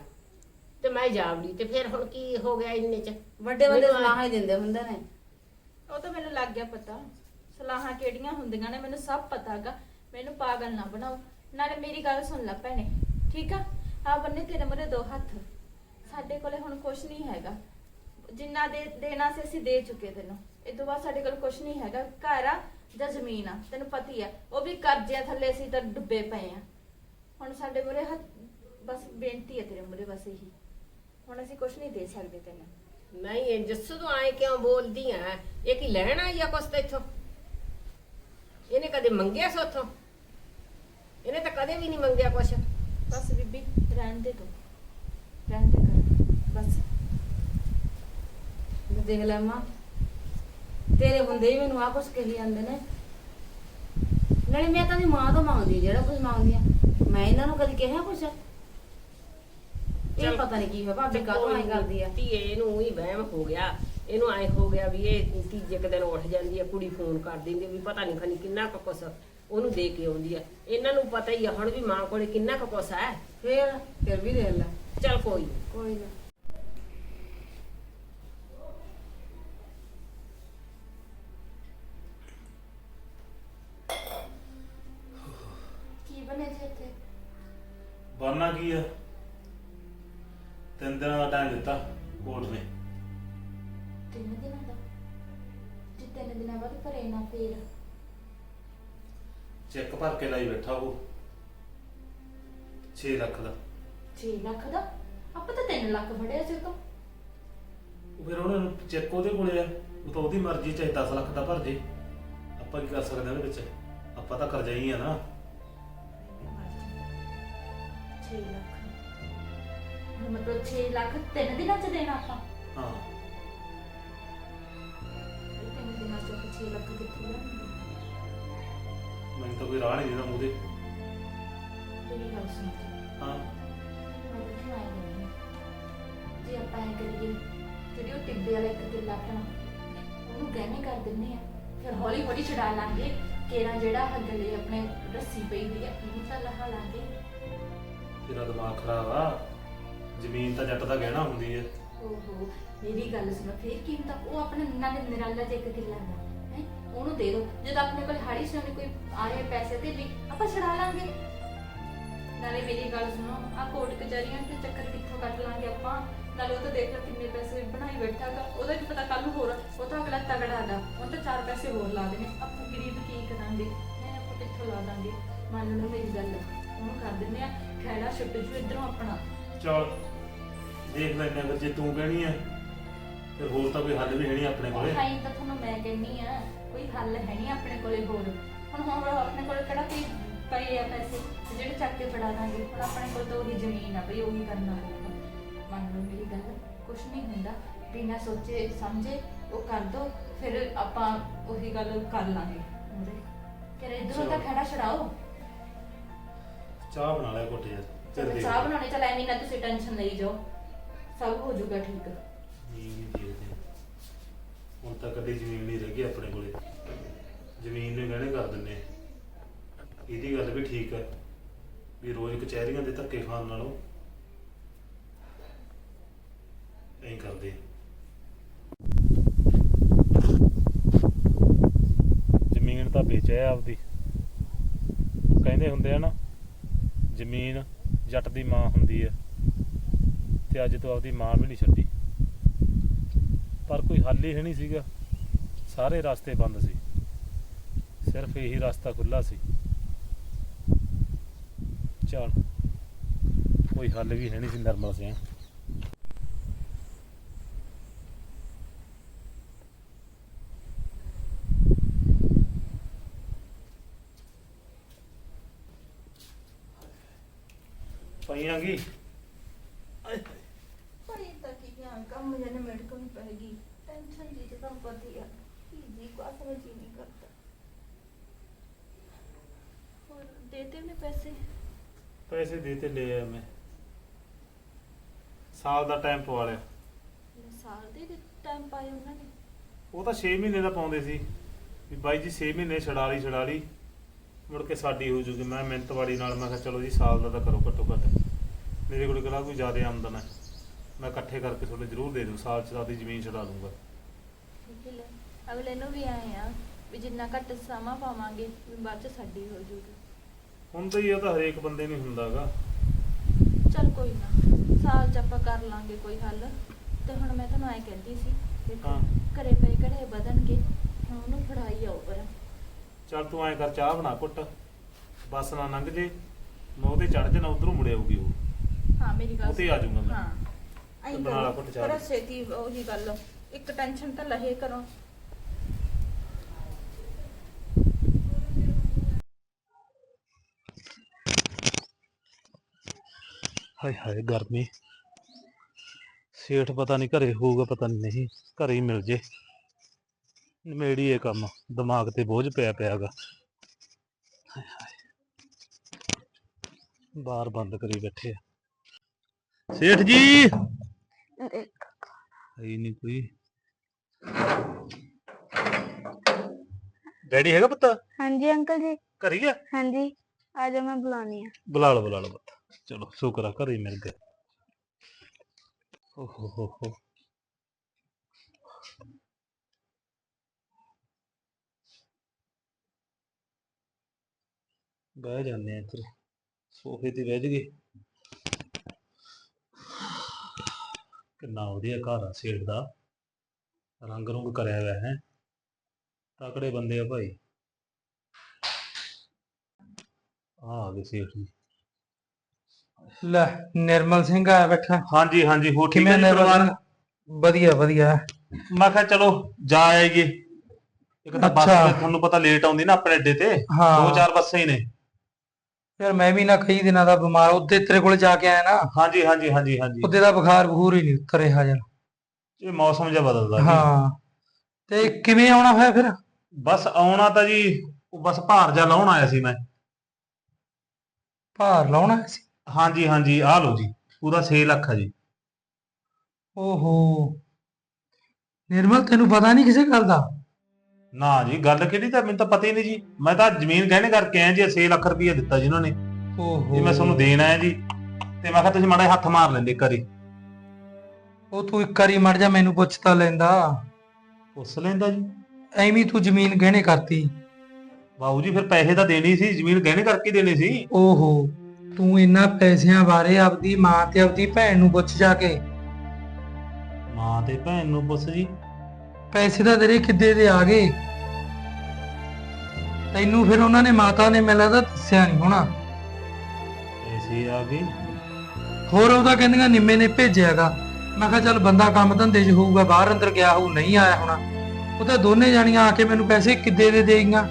Speaker 6: ਤੇ ਮੈਂ ਜਾਵੜੀ ਤੇ ਫਿਰ ਹੁਣ ਕੀ ਹੋ ਗਿਆ ਇੰਨੇ ਚ?
Speaker 7: ਵੱਡੇ ਵੱਡੇ
Speaker 6: ਮੈਨੂੰ
Speaker 7: ਸਲਾਹਾਂ ਹੀ ਦਿੰਦੇ ਹੁੰਦੇ ਨੇ।
Speaker 1: ਉਹ ਤਾਂ ਮੈਨੂੰ ਲੱਗ ਗਿਆ ਪਤਾ। ਸਲਾਹਾਂ ਕਿਹੜੀਆਂ ਹੁੰਦੀਆਂ ਨੇ ਮੈਨੂੰ ਸਭ ਪਤਾਗਾ ਮੈਨੂੰ ਪਾਗਲ ਨਾ ਬਣਾਓ। ਨਾਲੇ ਮੇਰੀ ਗੱਲ ਸੁਣ ਲੈ ਭੈਣੇ। ਠੀਕ ਆ? ਆ ਬੰਨੇ ਤੇਰੇ ਮੂਹਰੇ ਦੋ ਹੱਥ। ਸਾਡੇ ਕੋਲੇ ਹੁਣ ਕੁਝ ਨਹੀਂ ਹੈਗਾ। ਜਿੰਨਾ ਦੇ ਦੇਣਾ ਸੀ ਅਸੀਂ ਦੇ ਚੁੱਕੇ ਤੈਨੂੰ। ਇਹ ਤੋਂ ਬਾਅਦ ਸਾਡੇ ਕੋਲ ਕੁਝ ਨਹੀਂ ਹੈਗਾ। ਘਰ ਆ ਜਾਂ ਜ਼ਮੀਨ ਆ? ਤੈਨੂੰ ਪਤੀ ਆ। ਉਹ ਵੀ ਕਰਜ਼ਿਆਂ ਥੱਲੇ ਅਸੀਂ ਤਾਂ ਡੁੱਬੇ ਪਏ ਆ। ਹੁਣ ਸਾਡੇ ਮੂਹਰੇ ਹੱਥ ਬਸ ਬੇਨਤੀ ਹੈ ਤੇਰੇ ਮੂਹਰੇ ਬਸ ਇਹੀ। ਹੁਣ ਅਸੀਂ ਕੁਝ ਨਹੀਂ ਦੇ ਸਕਦੇ ਤੈਨੂੰ।
Speaker 6: ਨਹੀਂ ਇਹ ਜੱਸੂ ਤੂੰ ਆਏ ਕਿਉਂ ਬੋਲਦੀ ਐ? ਇਹ ਕੀ ਲੈਣ ਆਈ ਆ ਕੁਛ ਤੇ ਇੱਥੋਂ? ਇਹਨੇ ਕਦੇ ਮੰਗਿਆ ਸੋਥੋਂ ਇਹਨੇ ਤਾਂ ਕਦੇ ਵੀ ਨਹੀਂ ਮੰਗਿਆ ਕੁਛ।
Speaker 1: ਬਸ ਬੀਬੀ ਰਹਿਣ ਦੇ ਤੂੰ। ਰਹਿਣ ਦੇ ਕਰ ਬਸ।
Speaker 7: ਮੈਂ ਦੇਖ ਲੈ ਮਾਂ। ਤੇਰੇ ਹੁੰਦੇ ਹੀ ਮੈਨੂੰ ਆ ਕੁਝ ਕਹੀ ਜਾਂਦੇ ਨੇ। ਨਾਲੇ ਮੈਂ ਤਾਂ ਦੀ ਮਾਂ ਤੋਂ ਮੰਗਦੀ ਜਿਹੜਾ ਕੁਝ ਮੰਗਦੀ ਆ ਮੈਂ ਇਹਨਾਂ ਨੂੰ ਕਦੀ ਕਿਹਾ ਕੁਛ? ਇਹ
Speaker 6: ਚੱਲ।
Speaker 7: ਪਤਾ ਨਹੀਂ ਕੀ ਹੋਇਆ ਭਾਬੀ ਕਾਹਤੋਂ ਐਂ ਕਰਦੀ ਆ?
Speaker 6: ਧੀਏ ਇਹਨੂੰ ਹੀ ਵਹਿਮ ਹੋ ਗਿਆ। ਇਹਨੂੰ ਐ ਹੋ ਗਿਆ ਵੀ ਇਹ ਤੀਜੇ ਕੁ ਦਿਨ ਉੱਠ ਜਾਂਦੀ ਹੈ ਕੁੜੀ ਫੋਨ ਕਰ ਦਿੰਦੀ ਹੈ ਵੀ ਪਤਾ ਨਹੀਂ ਖਣੀ ਕਿੰਨਾ ਕੁ ਉਹਨੂੰ ਦੇ ਕੇ ਆਉਂਦੀ ਹੈ ਇਹਨਾਂ ਨੂੰ ਪਤਾ ਹੀ ਆ ਹੁਣ ਵੀ ਮਾਂ ਕੋਲੇ ਕਿੰਨਾ ਕੁ ਕੁਛ ਹੈ।
Speaker 7: ਫੇਰ ਫਿਰ ਵੀ ਦੇਖ ਲੈ।
Speaker 6: ਚਲ ਕੋਈ ਨੀ।
Speaker 7: ਕੋਈ ਨਾ।
Speaker 2: ਭਰ ਕੇ ਲਾਈ ਬੈਠਾ ਉਹ। 6 ਲੱਖ ਦਾ।
Speaker 1: 6 ਲੱਖ ਦਾ? ਆਪਾਂ ਤਾਂ 3 ਲੱਖ ਫੜਿਆ ਸੀ ਤੋਂ
Speaker 2: ਉਹ ਫਿਰ ਉਹਨੇ ਚੈੱਕ ਉਹਦੇ ਕੋਲੇ ਆ। ਉਹ ਤਾਂ ਉਹਦੀ ਮਰਜ਼ੀ ਚਾਹੇ 10 ਲੱਖ ਦਾ ਭਰ ਜੇ। ਆਪਾਂ ਕੀ ਕਰ ਸਕਦੇ ਹਾਂ ਉਹਦੇ ਵਿੱਚ? ਆਪਾਂ ਤਾਂ ਕਰਜ਼ਾਈ ਆ ਨਾ।
Speaker 1: 6 ਲੱਖ। ਹੁਣ ਮਤਲਬ 6 ਲੱਖ ਤਿੰਨ ਦਿਨਾਂ ਚ ਦੇਣਾ ਆਪਾਂ।
Speaker 2: ਹਾਂ।
Speaker 1: ਇਹ ਤਿੰਨ ਦਿਨਾਂ ਚ ਆਪਾਂ 6 ਲੱਖ ਕਿੱਥੋਂ ਲਿਆਵਾਂਗੇ
Speaker 2: ਮੈਨੂੰ ਤਾਂ ਕੋਈ ਰਾਹ ਨਹੀਂ ਦਿੰਦਾ ਮੂਹਰੇ
Speaker 1: ਮੇਰੀ ਗੱਲ ਸੁਣ।
Speaker 2: ਹਾਂ।
Speaker 1: ਮੈਂ ਨਹੀਂ ਆਈ ਹੋਈ ਹਾਂ। ਜੇ ਆਪਾਂ ਇਹ ਕਰੀਏ ਜਿਹੜੀ ਉਹ ਟਿੱਬੇ ਵਾਲਾ ਇੱਕ ਕਿੱਲਾ ਆਪਣਾ ਉਹਨੂੰ ਗਹਿਣੇ ਕਰ ਦਿੰਨੇ ਆ ਫਿਰ ਹੌਲੀ ਹੌਲੀ ਛਡਾ ਲਾਂਗੇ। ਕੇਰਾ ਜਿਹੜਾ ਹੱਗਲੇ ਆਪਣੇ ਰੱਸੀ ਪਈ ਦੀ ਆ ਉਹਨੂੰ ਤਾਂ ਲਹਾ ਲਾਂਗੇ।
Speaker 2: ਤੇਰਾ ਦਿਮਾਗ ਖਰਾਬ ਆ। ਜ਼ਮੀਨ ਤਾਂ ਜੱਟ ਦਾ ਗਹਿਣਾ ਹੁੰਦੀ ਹੈ
Speaker 1: ਓਹੋ ਮੇਰੀ ਗੱਲ ਸੁਣੋ ਫੇਰ ਕੀ ਹੁੰਦਾ? ਉਹ ਆਪਣੇ ਨਾਲੇ ਨਿਰਾਲਾ ਜਿਹਾ ਇੱਕ ਕਿੱਲਾ ਦਾ। ਦੇ ਦੋ। ਜਦੋਂ ਆਪਣੇ ਕੋਲ ਹਾੜੀ ਸੋਨੇ ਕੋਈ ਆਏ ਪੈਸੇ ਤੇ ਲਈ ਆਪਾਂ ਛਡਾ ਲਾਂਗੇ। ਨਾਲੇ ਮੇਰੀ ਗੱਲ ਸੁਣੋ ਆ ਕੋਰਟ ਕਚਹਿਰੀਆਂ ਤੇ ਚੱਕਰ ਕਿੱਥੋਂ ਕੱਢ ਲਾਂਗੇ ਆਪਾਂ? ਨਾਲੇ ਉਹ ਤਾਂ ਦੇਖ ਲਓ ਕਿੰਨੇ ਪੈਸੇ ਬਣਾਈ ਬੈਠਾਗਾ। ਉਹਦਾ ਕੀ ਪਤਾ ਕੱਲ ਨੂੰ ਹੋਰ ਉਹ ਤਾਂ ਅਗਲਾ ਤਗੜਾ ਦਾ ਉਹ ਤਾਂ ਚਾਰ ਪੈਸੇ ਹੋਰ ਲਾ ਦੇਣੇ। ਆਪਾਂ ਗਰੀਬ ਕੀ ਕਰਾਂਗੇ? ਹੈ ਆਪਾਂ ਕਿੱਥੋਂ ਲਾ ਦਾਂਗੇ? ਮੰਨ ਲਓ ਮੇਰੀ ਗੱਲ ਉਹਨੂੰ ਕਰ ਦਿੰਦੇ ਆ ਖੈੜਾ ਛੁੱਟ ਜੂ ਇਧਰੋਂ ਆਪਣਾ।
Speaker 2: ਚਲ ਦੇਖ ਲੈਂਦੇ ਅਗਰ ਜੇ ਤੂੰ ਕਹਿਣੀ ਹੈ ਫਿਰ ਹੋਰ ਤਾਂ ਕੋਈ ਹੱਲ ਵੀ ਹੈ ਨਹੀਂ ਆਪਣੇ ਕੋਲੇ।
Speaker 1: ਤਾਂ ਤੁਹਾਨੂੰ ਮੈਂ ਕਹਿੰਨੀ ਆ। ਕੋਈ ਹੱਲ ਹੈ ਨਹੀਂ ਆਪਣੇ ਕੋਲੇ ਹੋਰ। ਹੁਣ ਹੁਣ ਆਪਣੇ ਕੋਲੇ ਕਿਹੜਾ ਕੋਈ ਪਏ ਆ ਪੈਸੇ? ਤੇ ਜਿਹੜੇ ਚੱਕ ਕੇ ਫੜਾ ਦਾਂਗੇ ਹੁਣ ਆਪਣੇ ਕੋਲ ਤਾਂ ਉਹੀ ਜ਼ਮੀਨ ਆ ਬਈ ਉਹੀ ਕਰਨਾ ਹੋਊਗਾ। ਮੰਨ ਲਓ ਮੇਰੀ ਗੱਲ ਕੁਛ ਨਹੀਂ ਹੁੰਦਾ। ਬਿਨਾਂ ਸੋਚੇ ਸਮਝੇ ਉਹ ਕਰ ਦੋ ਫਿਰ ਆਪਾਂ ਉਹੀ ਗੱਲ ਕਰ ਲਾਂਗੇ। ਕਿ ਇਧਰੋਂ ਤਾਂ ਖੜਾ ਛੜਾਓ
Speaker 2: ਚਾਹ ਬਣਾ ਲਿਆ ਘੁੱਟ ਯਾਰ
Speaker 1: ਚਲ ਚਾਹ ਬਣਾਉਣੇ ਚਲ ਐਵੇਂ ਨਾ ਤੁਸੀਂ ਟੈਨਸ਼ਨ ਲਈ ਜਾਓ। ਸਭ ਹੋ ਜਾਊਗਾ ਠੀਕ।
Speaker 2: ਹਾਂ। ਹੁਣ ਤਾਂ ਕਦੇ ਜ਼ਮੀਨ ਨਹੀਂ ਰਹਿ ਗਈ ਆਪਣੇ ਕੋਲੇ। ਜ਼ਮੀਨ ਨੇ ਗਹਿਣੇ ਕਰ ਦਿੰਦੇ ਇਹਦੀ ਗੱਲ ਵੀ ਠੀਕ ਹੈ ਵੀ ਰੋਜ਼ ਕਚਹਿਰੀਆਂ ਦੇ ਧੱਕੇ ਖਾਣ ਨਾਲੋਂ ਐਂ ਕਰਦੇ ਜ਼ਮੀਨ ਤਾਂ ਵੇਚਿਆ ਆਪਦੀ। ਕਹਿੰਦੇ ਹੁੰਦੇ ਆ ਨਾ, ਜ਼ਮੀਨ ਜੱਟ ਦੀ ਮਾਂ ਹੁੰਦੀ ਹੈ ਤੇ ਅੱਜ ਤੋਂ ਆਪਦੀ ਮਾਂ ਵੀ ਨਹੀਂ ਛੱਡੀ। ਪਰ ਕੋਈ ਹੱਲ ਹੀ ਹੈ ਨਹੀਂ ਸੀਗਾ। ਸਾਰੇ ਰਸਤੇ ਬੰਦ ਸੀ। ਸਿਰਫ ਇਹੀ ਰਸਤਾ ਖੁੱਲਾ ਸੀ। ਚਲ, ਕੋਈ ਹੱਲ ਵੀ ਹੈ ਨਹੀਂ ਸੀ ਨਰਮਲ ਸਿਆ। ਪਈਆਂਗੀ
Speaker 1: ਭਾਈ ਤਾਂ ਕੀ ਕਿਹਾ ਕੰਮ ਜਨੇ ਮੈਡੀਕਲ ਨੂੰ ਪੈ ਗਈ। ਟੈਨਸ਼ਨ ਦੀ ਤਾਂ ਪਤੀ ਆ ਕੀ ਜੀ ਕੋ ਸਮਝ ਹੀ ਨਹੀਂ ਕਰਦਾ। ਹੋਰ ਦੇਤੇ ਨੇ ਪੈਸੇ?
Speaker 2: ਪੈਸੇ ਦੇ ਤੇ ਲੈ ਆਇਆ ਮੈਂ। ਸਾਲ ਦਾ ਟਾਈਮ ਪਵਾ ਲਿਆ।
Speaker 1: ਸਾਲ ਦੇ ਟਾਈਮ ਪਾਏ ਉਹਨਾਂ ਨੇ।
Speaker 2: ਉਹ ਤਾਂ 6 ਮਹੀਨੇ ਦਾ ਪਾਉਂਦੇ ਸੀ। ਵੀ ਬਾਈ ਜੀ 6 ਮਹੀਨੇ ਛਡਾ ਲਈ ਛਡਾ ਲਈ ਮੁੜ ਕੇ ਸਾਡੀ ਹੋ ਜੂਗੀ। ਮੈਂ ਮਿਹਨਤਵਾੜੀ ਨਾਲ ਮੈਂ ਕਿਹਾ ਚਲੋ ਜੀ ਸਾਲ ਦਾ ਤਾਂ ਕਰੋ ਘੱਟੋ ਘੱਟ। ਮੇਰੇ ਕੋਲ ਕਿਹੜਾ ਕੋਈ ਜ਼ਿਆਦਾ ਆਮਦਨ ਹੈ? ਮੈਂ ਇਕੱਠੇ ਕਰਕੇ ਤੁਹਾਨੂੰ ਜ਼ਰੂਰ ਦੇ ਦੂੰ ਸਾਲ ਚ ਆਪਦੀ ਜ਼ਮੀਨ ਛਡਾ ਦੂੰਗਾ
Speaker 1: ਲੈ। ਅਗਲੇ ਨੂੰ ਵੀ ਆਏ ਆ ਵੀ ਜਿੰਨਾ ਘੱਟ ਸਮਾਂ ਪਾਵਾਂਗੇ ਵੀ ਬਾਅਦ ਚ ਸਾਡੀ ਹੋ ਜੂਗੀ।
Speaker 2: ਹੁੰਦਾ ਹੀ ਆ ਤਾਂ ਹਰੇਕ ਬੰਦੇ ਨਹੀਂ ਹੁੰਦਾਗਾ।
Speaker 1: ਚਲ ਕੋਈ ਨਾ ਸਾਲ ਚ ਆਪਾਂ ਕਰ ਲਾਂਗੇ ਕੋਈ ਹੱਲ। ਤੇ ਹੁਣ ਮੈਂ ਤੁਹਾਨੂੰ ਐ ਕਹਿੰਦੀ ਸੀ ਦੇਖੋ
Speaker 2: ਹਾਂ।
Speaker 1: ਘਰੇ ਪਏ ਘੜੇ ਵਧਣਗੇ ਹੁਣ ਉਹਨੂੰ ਫੜਾਈ ਆਓ ਪਰ
Speaker 2: ਚੱਲ ਤੂੰ ਐਂ ਕਰ ਚਾਹ ਬਣਾ ਕੁੱਟ ਬੱਸ ਨਾ ਲੰਘ ਜੇ ਮੈਂ ਉਹਦੇ ਚੜ ਜਾਣਾ ਉਧਰੋਂ ਮੁੜ ਆਊਗੀ ਉਹ।
Speaker 1: ਹਾਂ ਮੇਰੀ ਗੱਲ
Speaker 2: ਉਹ ਤੇ ਆ ਜਾਊਂਗਾ ਮੈਂ।
Speaker 1: ਹਾਂ।
Speaker 2: ਤੇ
Speaker 1: ਐਂ
Speaker 2: ਬਣਾ ਲਾ
Speaker 1: ਕਰੋ,
Speaker 2: ਘੁੱਟ ਚਾਹ।
Speaker 1: ਪਰ
Speaker 2: ਦੀ।
Speaker 1: ਛੇਤੀ ਉਹੀ ਗੱਲ ਇੱਕ ਟੈਨਸ਼ਨ ਤਾਂ ਲਹੇ ਕਰੋ।
Speaker 2: ਹਾਏ ਹਾਏ ਗਰਮੀ। ਸੇਠ ਪਤਾ ਨਹੀਂ ਘਰੇ ਹੋਊਗਾ ਪਤਾ ਨਹੀਂ ਘਰੇ ਹੀ ਮਿਲ ਜੇ। ਨਿਮੇੜੀ ਇਹ ਕੰਮ ਦਿਮਾਗ ਤੇ ਬੋਝ ਪਿਆ ਪਿਆਗਾ। ਹਾਏ ਹਾਏ। ਬਾਰ ਬੰਦ ਕਰੀ ਬੈਠੇ ਆ। ਸੇਠ ਜੀ! ਹੈ ਨਹੀਂ ਕੋਈ। ਡੈਡੀ ਹੈਗਾ ਪੁੱਤ?
Speaker 8: ਹਾਂਜੀ ਅੰਕਲ ਜੀ।
Speaker 2: ਘਰੀ ਆ?
Speaker 8: ਹਾਂਜੀ ਆ ਜਾ ਮੈਂ ਬੁਲਾਉਣੀ ਆ।
Speaker 2: ਬੁਲਾ ਲਓ ਬੁਲਾ ਲਓ ਪੁੱਤ। ਚਲੋ ਸ਼ੁਕਰ ਆ ਘਰੇ ਮਿਲ ਗਏ। ਓਹ ਹੋ ਹੋ। ਹੋ ਬਹਿ ਜਾਂਦੇ ਆ ਇੱਧਰ। ਸੋਫੇ ਤੇ ਬਹਿ ਜਗੇ ਕਿੰਨਾ ਵਧੀਆ ਘਰ ਆ ਸੇਠ ਦਾ। ਰੰਗ ਰੁੰਗ ਕਰਿਆ ਹੋਇਆ ਹੈ। ਤਕੜੇ ਬੰਦੇ ਆ ਭਾਈ। ਆ ਆ ਗਏ ਸੇਠ ਜੀ।
Speaker 3: ਲੈ ਨਿਰਮਲ ਸਿੰਘ ਆਇਆ ਬੈਠਾ।
Speaker 2: ਹਾਂਜੀ ਹਾਂਜੀ ਹੋ ਠੀਕ ਹੈ ਜੀ ਪਰਿਵਾਰ?
Speaker 3: ਵਧੀਆ ਵਧੀਆ।
Speaker 2: ਮੈਂ ਕਿਹਾ ਚਲੋ ਜਾ ਆਈਏ। ਇੱਕ ਤਾਂ ਬੱਸ ਤੁਹਾਨੂੰ ਪਤਾ ਲੇਟ ਆਉਂਦੀ ਨਾ ਆਪਣੇ ਅੱਡੇ ਤੇ। ਦੋ ਚਾਰ ਬੱਸਾਂ ਹੀ ਨੇ।
Speaker 3: ਯਾਰ ਮੈਂ ਵੀ ਨਾ ਕਈ ਦਿਨਾਂ ਦਾ ਬਿਮਾਰ ਉਹਦੇ ਤੇਰੇ ਕੋਲ ਜਾ ਕੇ ਆਇਆ ਨਾ।
Speaker 2: ਹਾਂਜੀ ਹਾਂਜੀ ਹਾਂਜੀ ਹਾਂਜੀ।
Speaker 3: ਉਹਦੇ ਦਾ ਬੁਖਾਰ ਬਖੂਰ ਹੀ ਨਹੀਂ ਉਤਰ ਰਿਹਾ ਯਾਰ।
Speaker 2: ਇਹ ਮੌਸਮ ਜਿਹਾ ਬਦਲਦਾ ਜੀ।
Speaker 3: ਹਾਂ। ਤੇ ਕਿਵੇਂ ਆਉਣਾ ਹੋਇਆ ਫਿਰ?
Speaker 2: ਬਸ ਆਉਣਾ ਤਾਂ ਜੀ ਉਹ ਬਸ ਭਾਰ ਜਾ ਲਾਉਣ ਆਇਆ ਸੀ ਮੈਂ।
Speaker 3: ਭਾਰ ਲਾਉਣਾ ਸੀ?
Speaker 2: ਹਾਂਜੀ ਹਾਂਜੀ ਆਹ ਲਓ ਜੀ ਪੂਰਾ 6 ਲੱਖ ਆ ਜੀ।
Speaker 3: ਓਹੋ। ਨਿਰਮਲ ਤੈਨੂੰ ਪਤਾ ਨਹੀਂ ਕਿਸੇ ਗੱਲ ਦਾ?
Speaker 2: ਨਾ ਜੀ ਗੱਲ ਕਿਹੜੀ ਤਾਂ ਮੈਨੂੰ ਤਾਂ ਪਤਾ ਹੀ ਨਹੀਂ ਜੀ। ਮੈਂ ਤਾਂ ਜ਼ਮੀਨ ਗਹਿਣੇ ਕਰਕੇ ਆਇਆ ਜੀ 6 ਲੱਖ ਰੁਪਏ ਦਿੱਤਾ ਜੀ ਉਹਨਾਂ ਨੇ।
Speaker 3: ਓਹੋ।
Speaker 2: ਇਹ ਮੈਂ ਤੁਹਾਨੂੰ ਦੇਣ ਆਇਆ ਜੀ। ਤੇ ਮੈਂ ਕਿਹਾ ਤੁਸੀਂ ਮਾੜਾ ਜਿਹਾ ਹੱਥ ਮਾਰ ਲੈਂਦੇ ਇੱਕ ਵਾਰੀ।
Speaker 3: ਉਹ ਤੂੰ ਇੱਕ ਵਾਰੀ ਮੜ ਜਾ ਮੈਨੂੰ ਪੁੱਛ ਤਾਂ ਲੈਂਦਾ।
Speaker 2: ਪੁੱਛ ਲੈਂਦਾ ਜੀ।
Speaker 3: ਐਵੇਂ ਤੂੰ ਜ਼ਮੀਨ ਗਹਿਣੇ ਕਰਤੀ।
Speaker 2: ਬਾਬੂ ਜੀ ਫਿਰ ਪੈਸੇ ਤਾਂ ਦੇਣੀ ਸੀ ਜ਼ਮੀਨ ਗਹਿਣੇ ਕਰਕੇ ਦੇਣੀ ਸੀ।
Speaker 3: ਓਹੋ ਤੂੰ ਇਹਨਾਂ ਪੈਸਿਆਂ ਬਾਰੇ ਆਪਦੀ ਮਾਂ ਤੇ ਆਪਦੀ ਭੈਣ ਨੂੰ ਪੁੱਛ ਜਾ ਕੇ।
Speaker 2: ਮਾਂ ਤੇ ਭੈਣ ਨੂੰ ਪੁੱਛ ਜੀ।
Speaker 3: ਪੈਸੇ ਤਾਂ ਤੇਰੇ ਕਿੱਦੇ ਦੇ ਆ ਗਏ। ਤੈਨੂੰ ਫਿਰ ਉਹਨਾਂ ਨੇ ਮਾਤਾ ਨੇ ਮੈਨੂੰ ਲੱਗਦਾ ਦੱਸਿਆ ਨਹੀਂ ਹੋਣਾ।
Speaker 2: ਪੈਸੇ ਆ ਗਏ?
Speaker 3: ਹੋਰ ਉਹਦਾ ਕਹਿੰਦੀਆਂ ਨਿੰਮੇ ਨੇ ਭੇਜਿਆਗਾ। ਮੈਂ ਕਿਹਾ ਚੱਲ ਬੰਦਾ ਕੰਮ ਧੰਦੇ 'ਚ ਹੋਊਗਾ ਬਾਹਰ ਅੰਦਰ ਗਿਆ ਹੋਊ ਨਹੀਂ ਆਇਆ ਹੋਣਾ। ਉਹ ਤਾਂ ਦੋਨੇ ਜਾਣੀਆਂ ਆ ਕੇ ਮੈਨੂੰ ਪੈਸੇ ਕਿੱਦੇ ਦੇ ਦੇਈਆਂ।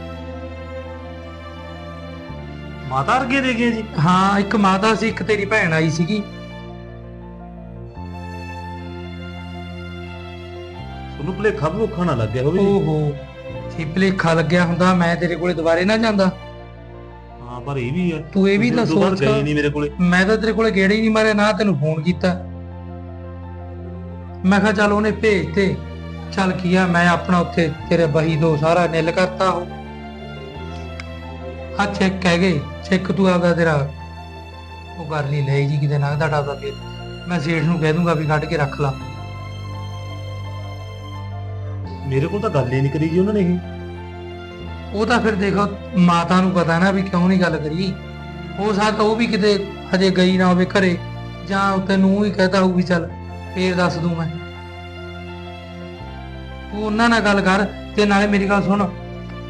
Speaker 2: ਮਾਤਾ ਵਰਗੇ ਦੇ ਗਏ ਜੀ?
Speaker 3: ਹਾਂ ਇੱਕ ਮਾਤਾ ਸੀ ਇੱਕ ਤੇਰੀ ਭੈਣ ਆਈ ਸੀਗੀ।
Speaker 2: ਭੁਲੇਖਾ ਭੁੱਖਾ ਨਾ ਲੱਗਿਆ ਹੋਵੇ ਜੀ।
Speaker 3: ਓਹੋ ਜੇ ਭੁਲੇਖਾ ਲੱਗਿਆ ਹੁੰਦਾ ਮੈਂ ਤੇਰੇ ਕੋਲੇ ਦੁਬਾਰੇ ਨਾ ਜਾਂਦਾ।
Speaker 2: ਹਾਂ ਪਰ ਇਹ ਵੀ ਆ।
Speaker 3: ਤੂੰ ਇਹ ਵੀ ਤਾਂ ਸੋਚ।
Speaker 2: ਗਏ ਨਹੀਂ ਮੇਰੇ ਕੋਲੇ।
Speaker 3: ਮੈਂ ਤਾਂ ਤੇਰੇ ਕੋਲੇ ਗੇੜੇ ਹੀ ਨਹੀਂ ਮਾਰਿਆ ਨਾ ਤੈਨੂੰ ਫੋਨ ਕੀਤਾ। ਮੈਂ ਕਿਹਾ ਚੱਲ ਉਹਨੇ ਭੇਜ ਤੇ। ਚੱਲ ਕੀ ਆ ਮੈਂ ਆਪਣਾ ਉੱਥੇ ਤੇਰੇ ਬਹੀ ਦੋ ਸਾਰਾ ਨਿਲ ਕਰਤਾ ਉਹ। ਹਾਂ ਚੈੱਕ ਕਹਿ ਗਏ ਚੈੱਕ ਤੂੰ ਆਪਦਾ ਤੇਰਾ। ਉਹ ਕਰ ਲਈ ਲੈ ਜੀ ਕਿਤੇ ਨਗਦਾ ਡਾਦਾ ਫਿਰ। ਮੈਂ ਸੇਠ ਨੂੰ ਕਹਿ ਦੂੰਗਾ ਵੀ ਕੱਢ ਕੇ ਰੱਖ ਲਾ।
Speaker 2: ਮੇਰੇ ਕੋਲ ਤਾਂ ਗੱਲ ਹੀ ਨਹੀਂ ਕਰੀ ਜੀ ਉਹਨਾਂ ਨੇ ਇਹ।
Speaker 3: ਉਹ ਤਾਂ ਫਿਰ ਦੇਖੋ ਮਾਤਾ ਨੂੰ ਪਤਾ ਨਾ ਵੀ ਕਿਉਂ ਨਹੀਂ ਗੱਲ ਕਰੀ। ਹੋ ਸਕਦਾ ਉਹ ਵੀ ਕਿਤੇ ਹਜੇ ਗਈ ਨਾ ਹੋਵੇ ਘਰੇ ਜਾਂ ਉਹ ਤੈਨੂੰ ਹੀ ਕਹਤਾ ਹੋਊ ਵੀ ਚੱਲ ਫੇਰ ਦੱਸ ਦੂੰ ਮੈਂ। ਤੂੰ ਉਹਨਾਂ ਨਾਲ ਗੱਲ ਕਰ ਤੇ ਨਾਲੇ ਮੇਰੀ ਗੱਲ ਸੁਣ।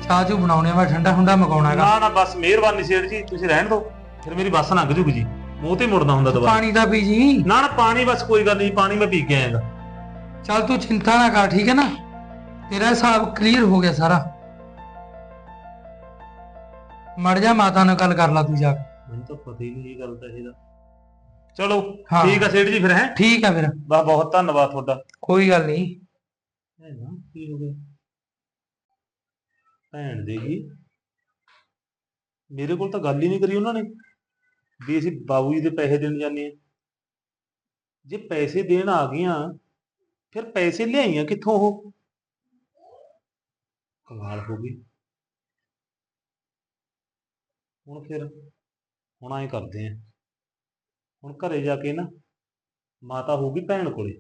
Speaker 3: ਚਾਹ ਚੂ ਬਣਾਉਣੇ ਮੈਂ ਠੰਡਾ ਠੰਡਾ ਮਗਾਉਣਾ ਹੈਗਾ।
Speaker 2: ਨਾ ਨਾ ਬਸ ਮਿਹਰਬਾਨੀ ਸੇਠ ਜੀ ਤੁਸੀਂ ਰਹਿਣ ਦਿਓ। ਫਿਰ ਮੇਰੀ ਬੱਸ ਲੰਘ ਜੂਗੀ ਜੀ। ਮੂੰਹ ਤੇ ਮੁੜਨਾ ਹੁੰਦਾ ਦੁਬਾਰਾ।
Speaker 3: ਪਾਣੀ ਦਾ ਪੀ ਜੀ।
Speaker 2: ਨਾ ਨਾ ਪਾਣੀ ਬਸ ਕੋਈ ਗੱਲ ਨਹੀਂ ਪਾਣੀ ਮੈਂ ਪੀ ਕੇ ਆਇਆਗਾ।
Speaker 3: ਚੱਲ ਤੂੰ ਚਿੰਤਾ ਨਾ ਕਰ ਠੀਕ ਹੈ ਨਾ? ਤੇਰਾ ਹਿਸਾਬ ਕਲੀਅਰ ਹੋ ਗਿਆ ਸਾਰਾ। ਮੜ ਜਾ ਮਾਤਾ ਨਾਲ ਗੱਲ ਕਰ ਲਾ ਤੂੰ ਜਾ ਕੇ।
Speaker 2: ਮੈਨੂੰ ਤਾਂ ਪਤਾ ਹੀ ਨਹੀਂ ਇਹ ਗੱਲ ਤਾਂ ਇਹਦਾ। ਚਲੋ
Speaker 3: ਹਾਂ।
Speaker 2: ਠੀਕ ਆ ਸੇਠ ਜੀ ਫਿਰ ਹੈ?
Speaker 3: ਠੀਕ ਆ ਫਿਰ।
Speaker 2: ਬਾ ਬਹੁਤ ਧੰਨਵਾਦ ਤੁਹਾਡਾ।
Speaker 3: ਕੋਈ ਗੱਲ ਨਹੀਂ।
Speaker 2: ਹੈ ਨਾ ਕੀ ਹੋ ਗਿਆ? ਭੈਣ ਦੇ ਜੀ। ਮੇਰੇ ਕੋਲ ਤਾਂ ਗੱਲ ਹੀ ਨਹੀਂ ਕਰੀ ਉਹਨਾਂ ਨੇ। ਵੀ ਅਸੀਂ ਬਾਬੂ ਜੀ ਦੇ ਪੈਸੇ ਦੇਣ ਜਾਂਦੇ ਆ ਜੇ ਪੈਸੇ ਦੇਣ ਆ ਗਈਆਂ ਫਿਰ ਪੈਸੇ ਲਿਆਈਆਂ ਕਿੱਥੋਂ ਉਹ? ਕਮਾਲ ਹੋ ਗਈ। ਹੁਣ ਫਿਰ ਹੁਣ ਐਂ ਕਰਦੇ ਆ। ਹੁਣ ਘਰੇ ਜਾ ਕੇ ਨਾ ਮਾਤਾ ਹੋਊਗੀ ਭੈਣ ਕੋਲੇ।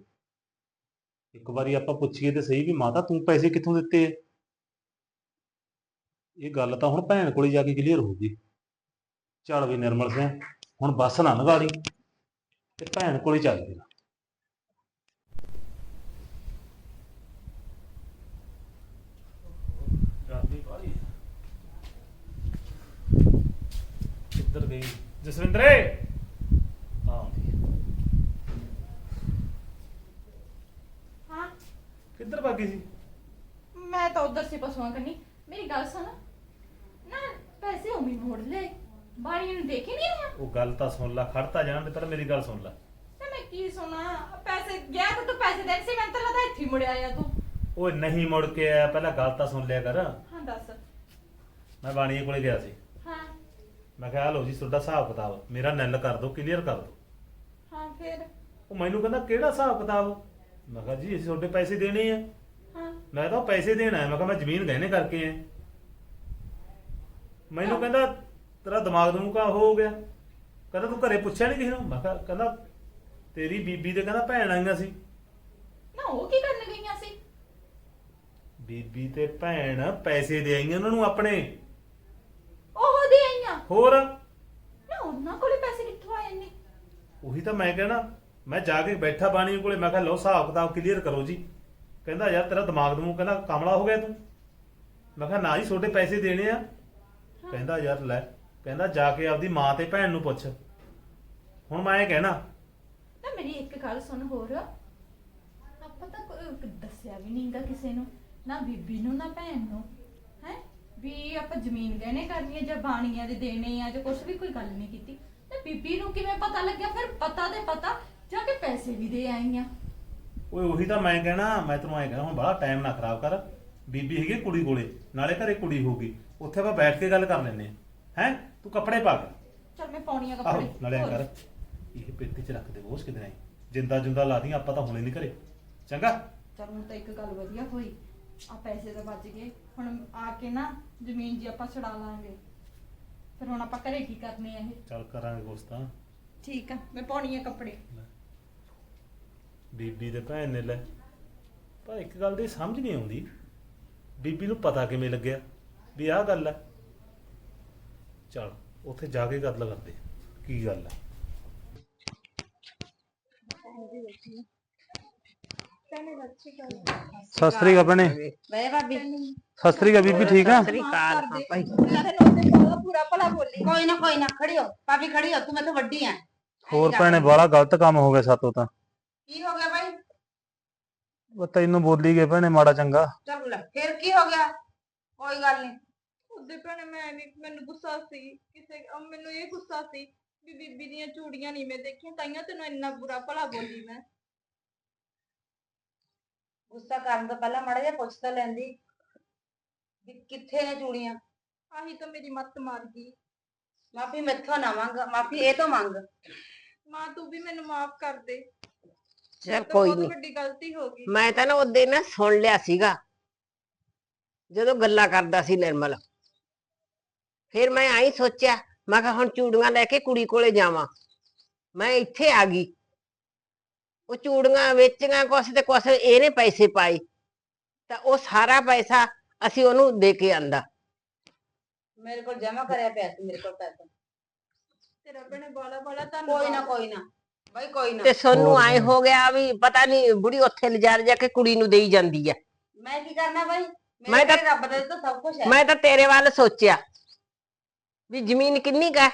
Speaker 2: ਇੱਕ ਵਾਰੀ ਆਪਾਂ ਪੁੱਛੀਏ ਤੇ ਸਹੀ ਵੀ ਮਾਤਾ ਤੂੰ ਪੈਸੇ ਕਿੱਥੋਂ ਦਿੱਤੇ ਆ ਇਹ ਗੱਲ ਤਾਂ ਹੁਣ ਭੈਣ ਕੋਲੇ ਜਾ ਕੇ ਕਲੀਅਰ ਹੋਊਗੀ ਚੱਲ ਵੀ ਨਿਰਮਲ ਸਿੰਘ, ਹੁਣ ਬੱਸ ਨਾ ਨਗਾੜੀ ਤੇ ਭੈਣ ਕੋਲੇ ਚੱਲ ਜੀ ਕਿੱਧਰ ਗਈ ਜਸਵਿੰਦਰੇ! ਹਾਂ।
Speaker 1: ਹਾਂ।
Speaker 2: ਕਿੱਧਰ ਭੱਗੀ ਸੀ?
Speaker 1: ਮੈਂ ਤਾਂ ਉਧਰ ਸੀ ਪਸ਼ੂਆਂ ਕਰਨੀ ਮੇਰੀ ਗੱਲ ਸੁਣ। ਨਾ ਪੈਸੇ ਉਮੀ ਮੋੜ ਲੈ। ਬਾਈ ਨੂੰ ਦੇਖੇ ਨਹੀਂ ਆਇਆ?
Speaker 2: ਉਹ ਗੱਲ ਤਾਂ ਸੁਣ ਲੈ ਖੜਤਾ ਜਾਣ ਦੇ ਪਹਿਲਾਂ ਮੇਰੀ ਗੱਲ ਸੁਣ ਲੈ।
Speaker 1: ਤੇ ਮੈਂ ਕੀ ਸੁਣਾ? ਪੈਸੇ ਗਿਆ ਤਾਂ ਤੂੰ ਪੈਸੇ ਦੇਣ ਸੀ ਮੈਂ ਤਾਂ ਲੱਗਦਾ ਇੱਥੇ ਹੀ ਮੁੜ ਆਇਆ ਤੂੰ।
Speaker 2: ਓਏ ਨਹੀਂ ਮੁੜ ਕੇ ਆਇਆ। ਪਹਿਲਾਂ ਗੱਲ ਤਾਂ ਸੁਣ ਲਿਆ ਕਰ।
Speaker 1: ਹਾਂ ਦੱਸ।
Speaker 2: ਮੈਂ ਬਾਣੀਏ ਕੋਲੇ ਗਿਆ ਸੀ। ਮੈਂ ਕਿਹਾ ਆ ਲਓ ਜੀ ਤੁਹਾਡਾ ਹਿਸਾਬ ਕਿਤਾਬ ਮੇਰਾ ਨਿਲ ਕਰ ਦਿਓ ਕਲੀਅਰ ਕਰ ਦਿਓ।
Speaker 1: ਹਾਂ ਫਿਰ?
Speaker 2: ਉਹ ਮੈਨੂੰ ਕਹਿੰਦਾ ਕਿਹੜਾ ਹਿਸਾਬ ਕਿਤਾਬ? ਮੈਂ ਕਿਹਾ ਜੀ ਅਸੀਂ ਤੁਹਾਡੇ ਪੈਸੇ ਦੇਣੇ ਆ।
Speaker 1: ਹਾਂ।
Speaker 2: ਮੈਂ ਤਾਂ ਉਹ ਪੈਸੇ ਦੇਣ ਮੈਂ ਕਿਹਾ ਮੈਂ ਜ਼ਮੀਨ ਗਹਿਣੇ ਕਰਕੇ ਆਇਆ। ਮੈਨੂੰ ਕਹਿੰਦਾ ਤੇਰਾ ਦਿਮਾਗ ਨੂੰ ਕਾ ਹੋ ਗਿਆ। ਕਹਿੰਦਾ ਤੂੰ ਘਰੇ ਪੁੱਛਿਆ ਨਹੀਂ ਕਿਸੇ ਨੂੰ? ਮੈਂ ਕਿਹਾ ਕਹਿੰਦਾ ਤੇਰੀ ਬੀਬੀ ਦੇ ਕਹਿੰਦਾ ਭੈਣ ਆਈਆਂ ਸੀ।
Speaker 1: ਨਾ ਉਹ ਕੀ ਕਰਨ ਗਈਆਂ ਸੀ?
Speaker 2: ਬੀਬੀ ਤੇ ਭੈਣ ਪੈਸੇ ਦੇ ਆਈਆਂ ਉਹਨਾਂ ਨੂੰ ਆਪਣੇ। ਹੋਰ?
Speaker 1: ਨਾ ਉਹਨਾਂ ਕੋਲੇ ਪੈਸੇ ਕਿੱਥੋਂ ਆਏ ਨੇ?
Speaker 2: ਉਹੀ ਤਾਂ ਮੈਂ ਕਹਿਣਾ ਮੈਂ ਜਾ ਕੇ ਬੈਠਾ ਬਾਣੀ ਕੋਲੇ ਮੈਂ ਕਿਹਾ ਲਓ ਹਿਸਾਬ ਕਿਤਾਬ ਕਲੀਅਰ ਕਰੋ ਜੀ। ਕਹਿੰਦਾ ਯਾਰ ਤੇਰਾ ਦਿਮਾਗ ਨੂੰ ਕਹਿੰਦਾ ਕਮਲਾ ਹੋ ਗਿਆ ਤੂੰ। ਮੈਂ ਕਿਹਾ ਨਾ ਜੀ ਤੁਹਾਡੇ ਪੈਸੇ ਦੇਣੇ ਆ। ਕਹਿੰਦਾ ਯਾਰ ਲੈ। ਕਹਿੰਦਾ ਜਾ ਕੇ ਆਪਦੀ ਮਾਂ ਤੇ ਭੈਣ ਨੂੰ ਪੁੱਛ। ਹੁਣ ਮੈਂ ਇਹ ਕਹਿਣਾ।
Speaker 1: ਨਾ ਮੇਰੀ ਇੱਕ ਗੱਲ ਸੁਣ ਹੋਰ। ਆਪਾਂ ਤਾਂ ਕੋਈ ਦੱਸਿਆ ਵੀ ਨਹੀਂਗਾ ਕਿਸੇ ਨੂੰ। ਨਾ ਬੀਬੀ ਨੂੰ ਨਾ ਭੈਣ ਨੂੰ। ਵੀ ਆਪਾਂ ਜ਼ਮੀਨ ਗਹਿਣੇ ਕਰਨੀ ਹੈ ਜਾਂ ਬਾਣੀਆਂ ਦੇ ਦੇਣੇ ਆ ਜਾਂ ਕੁਝ ਵੀ ਕੋਈ ਗੱਲ ਨਹੀਂ ਕੀਤੀ। ਤੇ ਬੀਬੀ ਨੂੰ ਕਿਵੇਂ ਪਤਾ ਲੱਗਿਆ? ਫਿਰ ਪਤਾ ਤੇ ਪਤਾ ਜਾ ਕੇ ਪੈਸੇ ਵੀ ਦੇ ਆਈਆਂ
Speaker 2: ਓਏ ਉਹੀ ਤਾਂ ਮੈਂ ਕਹਿਣਾ ਮੈਂ ਤੈਨੂੰ ਐਂ ਕਹਿਣਾ ਹੁਣ ਬੜਾ ਟਾਈਮ ਨਾ ਖਰਾਬ ਕਰ। ਬੀਬੀ ਹੈਗੀ ਕੁੜੀ ਕੋਲੇ ਨਾਲੇ ਘਰੇ ਕੁੜੀ ਹੋਊਗੀ। ਉੱਥੇ ਆਪਾਂ ਬੈਠ ਕੇ ਗੱਲ ਕਰ ਲੈਨੇ ਆ। ਹੈ? ਤੂੰ ਕੱਪੜੇ ਪਾ ਕੇ।
Speaker 1: ਚਲ ਮੈਂ ਪਾਉਣੀਆਂ
Speaker 2: ਆਹੋ
Speaker 1: ਕੱਪੜੇ।
Speaker 2: ਨਾਲੇ ਐਂ
Speaker 1: ਹੋਰ।
Speaker 2: ਕਰ ਇਹ ਪੇਟੀ 'ਚ ਰੱਖ ਦੇ ਬੋਸ ਕਿਤੇ ਨਹੀਂ। ਜਿੰਦਾ ਜੁੰਦਾ ਲਾ ਦੀਆਂ ਆਪਾਂ ਤਾਂ ਹੁਣੇ ਨਹੀਂ ਘਰੇ ਚੰਗਾ?
Speaker 1: ਚੱਲ ਹੁਣ ਤਾਂ ਇੱਕ ਗੱਲ ਵਧੀਆ ਹੋਈ। ਆ ਪੈਸੇ ਤਾਂ ਬਚ ਗਏ। ਹੁਣ ਆ ਕੇ ਨਾ ਜ਼ਮੀਨ ਜੀ ਆਪਾਂ ਛਡਾ ਲਾਂਗੇ। ਫਿਰ ਹੁਣ ਆਪਾਂ ਘਰੇ ਕੀ ਕਰਨੇ ਆ ਇਹ?
Speaker 2: ਚੱਲ ਕਰਾਂਗੇ ਕੁਛ ਤਾਂ।
Speaker 1: ਠੀਕ ਆ ਮੈਂ ਪਾਉਣੀਆਂ ਕੱਪੜੇ।
Speaker 2: ਬੀਬੀ ਦੇ ਭੈਣ ਨੇ ਲੈ। ਪਰ ਇੱਕ ਗੱਲ ਦੀ ਸਮਝ ਨਹੀਂ ਆਉਂਦੀ। ਬੀਬੀ ਨੂੰ ਪਤਾ ਕਿਵੇਂ ਲੱਗਿਆ? ਵੀ ਆਹ ਗੱਲ ਹੈ ਚਲ ਉੱਥੇ ਜਾ ਕੇ ਗੱਲ ਕਰਦੇ ਕੀ ਗੱਲ ਹੈ ਸਤਿ ਸ੍ਰੀ ਅਕਾਲ ਭੈਣੇ।
Speaker 4: ਮੈਂ ਭਾਬੀ।
Speaker 2: ਸਤਿ ਸ੍ਰੀ ਅਕਾਲ ਬੀਬੀ ਠੀਕ ਆ?
Speaker 4: ਸ੍ਰੀ ਅਕਾਲ ਹਾਂ ਭਾਈ।
Speaker 1: ਪੂਰਾ ਭਲਾ ਬੋਲੀ।
Speaker 4: ਕੋਈ ਨਾ ਕੋਈ ਨਾ ਖੜੀ ਹੋ। ਭਾਬੀ ਖੜੀ ਹੋ ਤੂੰ ਮੈਥੋਂ ਵੱਡੀ ਆ
Speaker 2: ਹੋਰ ਭੈਣੇ ਬੜਾ ਗਲਤ ਕੰਮ ਹੋ ਗਿਆ ਸਾਤੋਂ ਤਾਂ।
Speaker 4: ਕੀ ਹੋ ਗਿਆ ਭਾਈ?
Speaker 2: ਉਹ ਤੈਨੂੰ ਬੋਲੀ ਗਏ ਭੈਣੇ ਮਾੜਾ ਚੰਗਾ।
Speaker 4: ਚੱਲ ਲੈ ਫਿਰ ਕੀ ਹੋ ਗਿਆ? ਕੋਈ ਗੱਲ ਨਹੀਂ
Speaker 1: ਉਹਦੇ ਭੈਣੇ ਮੈਂ ਵੀ ਮੈਨੂੰ ਗੁੱਸਾ ਸੀ ਕਿਸੇ ਮੈਨੂੰ ਇਹ ਗੁੱਸਾ ਸੀ ਵੀ ਬੀਬੀ ਦੀਆਂ ਚੂੜੀਆਂ ਨਹੀਂ ਮੈਂ ਦੇਖੀਆਂ ਤਾਈਆਂ ਤੈਨੂੰ ਇੰਨਾ ਬੁਰਾ ਭਲਾ ਬੋਲੀ ਮੈਂ।
Speaker 4: ਗੁੱਸਾ ਕਰਨ ਤੋਂ ਪਹਿਲਾਂ ਮਾੜਾ ਜਿਹਾ ਪੁੱਛ ਤਾਂ ਲੈਂਦੀ ਵੀ ਕਿੱਥੇ ਨੇ ਚੂੜੀਆਂ?
Speaker 1: ਆਹੀ ਤਾਂ ਮੇਰੀ ਮੱਤ ਮਾਰ ਗਈ।
Speaker 4: ਮਾਫੀ ਮੈਥੋਂ ਨਾ ਮੰਗ ਮਾਫੀ ਇਹ ਤੋਂ ਮੰਗ।
Speaker 1: ਮਾਂ ਤੂੰ ਵੀ ਮੈਨੂੰ ਮਾਫ ਕਰ ਦੇ।
Speaker 4: ਚਲ
Speaker 1: ਤਾਂ
Speaker 4: ਕੋਈ
Speaker 1: ਬਹੁਤ
Speaker 4: ਨਹੀਂ
Speaker 1: ਵੱਡੀ ਗਲਤੀ ਹੋ ਗਈ।
Speaker 4: ਮੈਂ ਤਾਂ ਨਾ ਉਹਦੇ ਨਾ ਸੁਣ ਲਿਆ ਸੀਗਾ। ਜਦੋਂ ਗੱਲਾਂ ਕਰਦਾ ਸੀ ਨਿਰਮਲ। ਫਿਰ ਮੈਂ ਆਈ ਸੋਚਿਆ ਮੈਂ ਕਿਹਾ ਹੁਣ ਚੂੜੀਆਂ ਲੈ ਕੇ ਕੁੜੀ ਕੋਲੇ ਜਾਵਾਂ। ਮੈਂ ਇੱਥੇ ਆ ਗਈ। ਉਹ ਚੂੜੀਆਂ ਵੇਚੀਆਂ ਕੁਛ ਤੇ ਕੁਛ ਇਹਨੇ ਪੈਸੇ ਪਾਏ। ਤਾਂ ਉਹ ਸਾਰਾ ਪੈਸਾ ਅਸੀਂ ਉਹਨੂੰ ਦੇ ਕੇ ਆਂਦਾ।
Speaker 5: ਮੇਰੇ ਕੋਲ ਜਮਾ ਕਰਿਆ ਪਿਆ ਸੀ ਮੇਰੇ ਕੋਲ ਪੈਸਾ।
Speaker 1: ਤੇਰਾ ਭੈਣੇ ਬਾਲਾ ਬਾਲਾ ਧੰਨਵਾਦ
Speaker 5: ਕੋਈ ਨਾ ਕੋਈ ਨਾ। ਬਾਈ ਕੋਈ ਨਾ।
Speaker 4: ਤੇ ਸੋਨੂੰ
Speaker 3: ਹੋਰ
Speaker 4: ਆਏ। ਹੋ ਗਿਆ ਵੀ ਪਤਾ ਨਹੀਂ ਬੁੜੀ ਉੱਥੇ ਲਿਜਾ ਜਾ ਕੇ ਕੁੜੀ ਨੂੰ ਦੇਈ ਜਾਂਦੀ ਹੈ
Speaker 5: ਮੈਂ ਕੀ ਕਰਨਾ ਬਾਈ?
Speaker 4: ਮੈਂ
Speaker 5: ਮੈਂ
Speaker 4: ਤਾਂ-
Speaker 5: ਤਾਂ ਰੱਬ ਦਾ ਦਿੱਤਾ ਸਭ ਕੁਝ ਹੈ।
Speaker 4: ਮੈਂ ਤਾਂ ਤੇਰੇ ਵੱਲ ਸੋਚਿਆ ਵੀ ਜ਼ਮੀਨ ਕਿੰਨੀ ਕਾ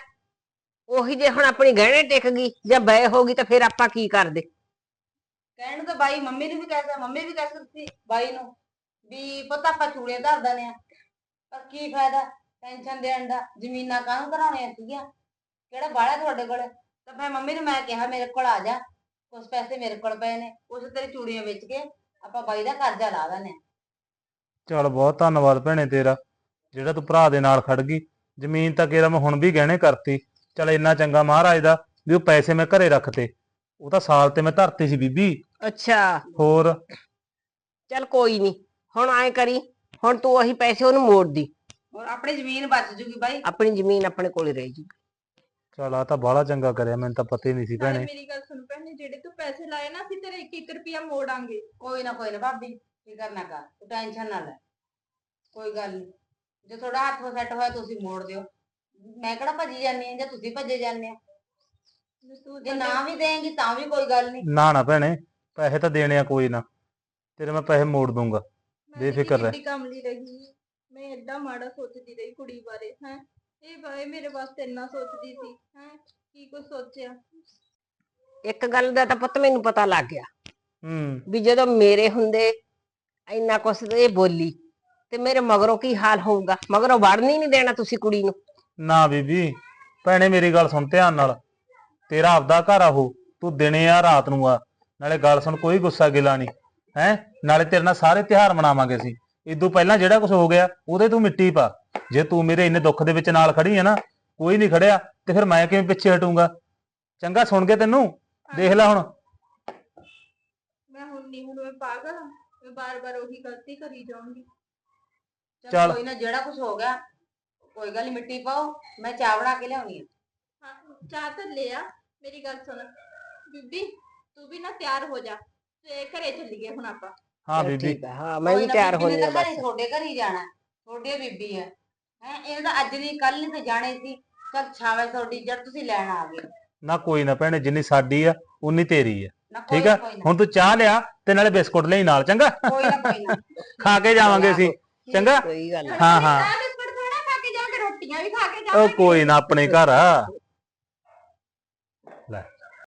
Speaker 4: ਉਹੀ ਜੇ ਹੁਣ ਆਪਣੀ ਗਹਿਣੇ ਟਿਕ ਗਈ ਜਾਂ ਬੈ ਹੋ ਗਈ ਤਾਂ ਫਿਰ ਆਪਾਂ ਕੀ ਕਰਦੇ?
Speaker 5: ਕਹਿਣ ਨੂੰ ਤਾਂ ਬਾਈ ਮੰਮੀ ਨੂੰ ਵੀ ਕਹਿ ਸਕਦਾ ਮੰਮੀ ਵੀ ਕਹਿ ਸਕਦੀ ਬਾਈ ਨੂੰ ਵੀ ਪਤਾ ਆਪਾਂ ਚੂੜੀਆਂ ਧਰ ਦਨੇ ਆ ਪਰ ਕੀ ਫਾਇਦਾ ਟੈਨਸ਼ਨ ਦੇਣ ਦਾ, ਜ਼ਮੀਨਾਂ ਕਾਹਨੂੰ ਕਰਾਉਣੀਆਂ ਸੀਗੀਆਂ? ਕਿਹੜਾ ਬਾੜਾ ਤੁਹਾਡੇ ਕੋਲ? ਤਾਂ ਮੈਂ ਮੰਮੀ ਨੂੰ ਮੈਂ ਕਿਹਾ, ਮੇਰੇ ਕੋਲ ਆ ਜਾ ਕੁਝ ਪੈਸੇ ਮੇਰੇ ਕੋਲ ਪਏ ਨੇ ਉਸ ਤੇਰੀ ਚੂੜੀਆਂ ਵੇਚ ਕੇ ਆਪਾਂ ਬਾਈ ਦਾ ਕਰਜ਼ਾ ਲਾ ਦਨੇ
Speaker 2: ਚਲ ਬਹੁਤ ਧੰਨਵਾਦ ਭੈਣੇ ਤੇਰਾ, ਜਿਹੜਾ ਤੂੰ ਭਰਾ ਦੇ ਨਾਲ ਖੜ ਗਈ। ਜ਼ਮੀਨ ਤਾਂ ਕਿਹੜਾ ਮੈਂ ਹੁਣ ਵੀ ਗਹਿਣੇ ਕਰਤੀ, ਚਲ ਇੰਨਾ ਚੰਗਾ ਮਹਾਰਾਜ ਦਾ ਵੀ ਉਹ ਪੈਸੇ ਮੈਂ ਘਰੇ ਰੱਖਤੇ। ਉਹ ਤਾਂ ਸਾਲ ਤੇ ਮੈਂ ਧਰਤੀ ਸੀ ਬੀਬੀ।
Speaker 4: ਅੱਛਾ।
Speaker 2: ਹੋਰ?
Speaker 4: ਚੱਲ ਕੋਈ ਨਹੀਂ ਹੁਣ ਐ ਕਰੀ ਹੁਣ ਤੂੰ ਉਹੀ ਪੈਸੇ ਉਹਨੂੰ ਮੋੜ ਦੀ।
Speaker 5: ਔਰ ਆਪਣੀ ਜ਼ਮੀਨ ਬਚ ਜੂਗੀ ਬਾਈ।
Speaker 4: ਆਪਣੀ ਜ਼ਮੀਨ ਆਪਣੇ ਕੋਲ ਰਹੀ ਜੀ
Speaker 2: ਚਲ ਆ ਤਾਂ ਬਾਹਲਾ ਚੰਗਾ ਕਰਿਆ ਮੈਨੂੰ ਤਾਂ ਪਤਾ ਹੀ ਨਹੀਂ ਸੀ
Speaker 1: ਨਾਲੇ
Speaker 2: ਭੈਣੇ।
Speaker 1: ਮੇਰੀ ਗੱਲ ਸੁਣ ਭੈਣੇ ਜਿਹੜੇ ਤੂੰ ਪੈਸੇ ਲਾਏ ਨਾ ਅਸੀਂ ਤੇਰੇ 1-1 ਰੁਪਿਆ ਮੋੜਾਂਗੇ।
Speaker 5: ਕੋਈ ਨਾ ਕੋਈ ਨਾ ਭਾਬੀ ਫਿਕਰ ਨਾ ਕਰ ਤੂੰ ਟੈਨਸ਼ਨ ਨਾ ਲੈ। ਕੋਈ ਗੱਲ ਨਹੀਂ ਜੇ ਤੁਹਾਡਾ ਹੱਥ ਸੈੱਟ ਹੋਇਆ ਤੁਸੀਂ ਮੋੜ ਦਿਓ। ਮੈਂ ਕਿਹੜਾ ਭੱਜੀ ਜਾਂਦੀ ਹਾਂ ਜਾਂ ਤੁਸੀਂ ਭੱਜੇ ਜਾਂਦੇ ਹੋ
Speaker 1: ਜੇ
Speaker 5: ਨਾ ਵੀ ਦੇਂਗੀ ਤਾਂ ਵੀ ਕੋਈ ਗੱਲ ਨਹੀਂ।
Speaker 2: ਨਾ ਨਾ ਭੈਣੇ ਪੈਸੇ ਤਾਂ ਦੇਣੇ ਆ ਕੋਈ ਨਾ। ਤੇਰੇ ਮੈਂ ਪੈਸੇ ਮੋੜ ਦੂੰਗਾ। ਬੇਫਿਕਰ ਰਹਿ।
Speaker 1: ਕਿੱਡੀ ਕਮਲੀ ਰਹੀ ਮੈਂ ਏਡਾ ਮਾੜਾ ਸੋਚਦੀ ਰਹੀ ਕੁੜੀ ਬਾਰੇ ਹੈ। ਇਹ ਬਾਰੇ ਮੇਰੇ ਵਾਸਤੇ ਇੰਨਾ ਸੋਚਦੀ ਸੀ ਹੈ। ਕੀ ਕੁਝ ਸੋਚਿਆ?
Speaker 4: ਇੱਕ ਗੱਲ ਦਾ ਤਾਂ ਪੁੱਤ ਮੈਨੂੰ ਪਤਾ ਲੱਗ ਗਿਆ।
Speaker 2: ਹੂੰ।
Speaker 4: ਵੀ ਜਦੋਂ ਮੇਰੇ ਹੁੰਦੇ ਇੰਨਾ ਕੁਛ ਇਹ ਬੋਲੀ ਤੇ ਮੇਰੇ ਮਗਰੋਂ ਕੀ ਹਾਲ ਹੋਊਗਾ? ਮਗਰੋਂ ਵੜਨ ਹੀ ਨਹੀਂ ਦੇਣਾ ਤੁਸੀਂ ਕੁੜੀ ਨੂੰ।
Speaker 2: ਨਾ ਬੀਬੀ ਭੈਣੇ ਮੇਰੀ ਗੱਲ ਸੁਣ ਧਿਆਨ ਨਾਲ। ਤੇਰਾ ਆਪਦਾ ਘਰ ਆ ਉਹ ਤੂੰ ਦਿਨੇ ਆ ਰਾਤ ਨੂੰ ਆ। ਨਾਲੇ ਗੱਲ ਸੁਣ ਕੋਈ ਗੁੱਸਾ ਗਿਲਾ ਨਹੀਂ ਹੈ? ਨਾਲੇ ਤੇਰੇ ਨਾਲ ਸਾਰੇ ਤਿਉਹਾਰ ਮਨਾਵਾਂਗੇ ਅਸੀਂ। ਇਦੋਂ ਪਹਿਲਾਂ ਜਿਹੜਾ ਕੁਝ ਹੋ ਗਿਆ ਉਹਦੇ ਤੂੰ ਮਿੱਟੀ ਪਾ। ਜੇ ਤੂੰ ਮੇਰੇ ਇੰਨੇ ਦੁੱਖ ਦੇ ਵਿੱਚ ਨਾਲ ਖੜੀ ਹੈ ਨਾ ਕੋਈ ਨਹੀਂ ਖੜਿਆ ਤੇ ਫਿਰ ਮੈਂ ਕਿਵੇਂ ਪਿੱਛੇ ਹਟੂੰਗਾ? ਚੰਗਾ ਸੁਣ ਕੇ ਤੈਨੂੰ? ਦੇਖ ਲੈ ਹੁਣ।
Speaker 1: ਮੈਂ ਹੁਣ ਨਹੀਂ ਹੁਣ ਮੈਂ ਪਾਗਲ ਹਾਂ। ਮੈਂ ਬਾਰ-ਬਾਰ ਉਹੀ ਗਲਤੀ ਕਰੀ ਜਾਊਂਗੀ।
Speaker 5: ਚੱਲ
Speaker 2: ਚੱਲ।
Speaker 5: ਕੋਈ ਨਾ ਜਿਹੜਾ ਕੁਝ ਹੋ ਗਿਆ ਕੋਈ ਗੱਲ ਨਹੀਂ ਮਿੱਟੀ ਪਾਓ। ਮੈਂ ਚਾਹ ਬਣਾ ਕੇ ਲਿਆਉਣੀ ਆ।
Speaker 1: ਹਾਂ ਚਾਹ ਤਾਂ ਲਿਆ ਮੇਰੀ ਗੱਲ ਸੁਣ। ਬੀਬੀ ਤੂੰ ਵੀ ਨਾ ਤਿਆਰ ਹੋ ਜਾ। ਤੇ ਘਰੇ ਚੱਲੀਏ ਹੁਣ ਆਪਾਂ।
Speaker 2: ਹਾਂ
Speaker 4: ਚੱਲ
Speaker 2: ਬੀਬੀ।
Speaker 4: ਠੀਕ ਹੈ ਹਾਂ ਮੈਂ
Speaker 5: ਕੋਈ
Speaker 4: ਵੀ
Speaker 5: ਨਾ
Speaker 4: ਤਿਆਰ
Speaker 5: ਬੀਬੀ ਨੇ
Speaker 4: ਹੋਣੀ ਆ
Speaker 5: ਤਾਂ ਘਰੇ
Speaker 4: ਬਸ।
Speaker 5: ਤੁਹਾਡੇ ਘਰ ਹੀ ਜਾਣਾ। ਤੁਹਾਡੀ ਬੀਬੀ ਹੈ ਹੈ ਇਹ ਤਾਂ ਅੱਜ ਨਹੀਂ ਕੱਲ ਨਹੀਂ ਤੇ ਜਾਣੇ ਸੀ। ਚੱਲ ਛਾਵੇ ਤੁਹਾਡੀ ਜਦ ਤੁਸੀਂ ਲੈਣ ਆ ਗਏ।
Speaker 2: ਨਾ ਕੋਈ ਨਾ ਭੈਣੇ ਜਿੰਨੀ ਸਾਡੀ ਆ ਉਨੀ ਤੇਰੀ ਆ।
Speaker 5: ਨਾ ਕੋਈ
Speaker 2: ਠੀਕ ਆ?
Speaker 5: ਕੋਈ ਨਾ।
Speaker 2: ਹੁਣ ਤੂੰ ਚਾਹ ਲਿਆ ਤੇ ਨਾਲੇ ਬਿਸਕੁਟ ਲਈ ਨਾਲ ਚੰਗਾ?
Speaker 5: ਕੋਈ ਨਾ ਕੋਈ ਨਾ।
Speaker 2: ਖਾ ਕੇ ਜਾਵਾਂਗੇ ਅਸੀਂ। ਚੰਗਾ?
Speaker 4: ਕੋਈ ਗੱਲ ਨੀ।
Speaker 2: ਹਾਂ ਹਾਂ।
Speaker 1: ਚਾਹ ਬਿਸਕੁਟ ਥੋੜਾ ਖਾ ਕੇ ਜਾਓਗੇ ਰੋਟੀਆਂ ਵੀ ਖਾ ਕੇ
Speaker 2: ਉਹ
Speaker 1: ਜਾਓਗੇ
Speaker 2: ਕੋਈ ਨਾ ਆਪਣੇ ਘਰ ਆ।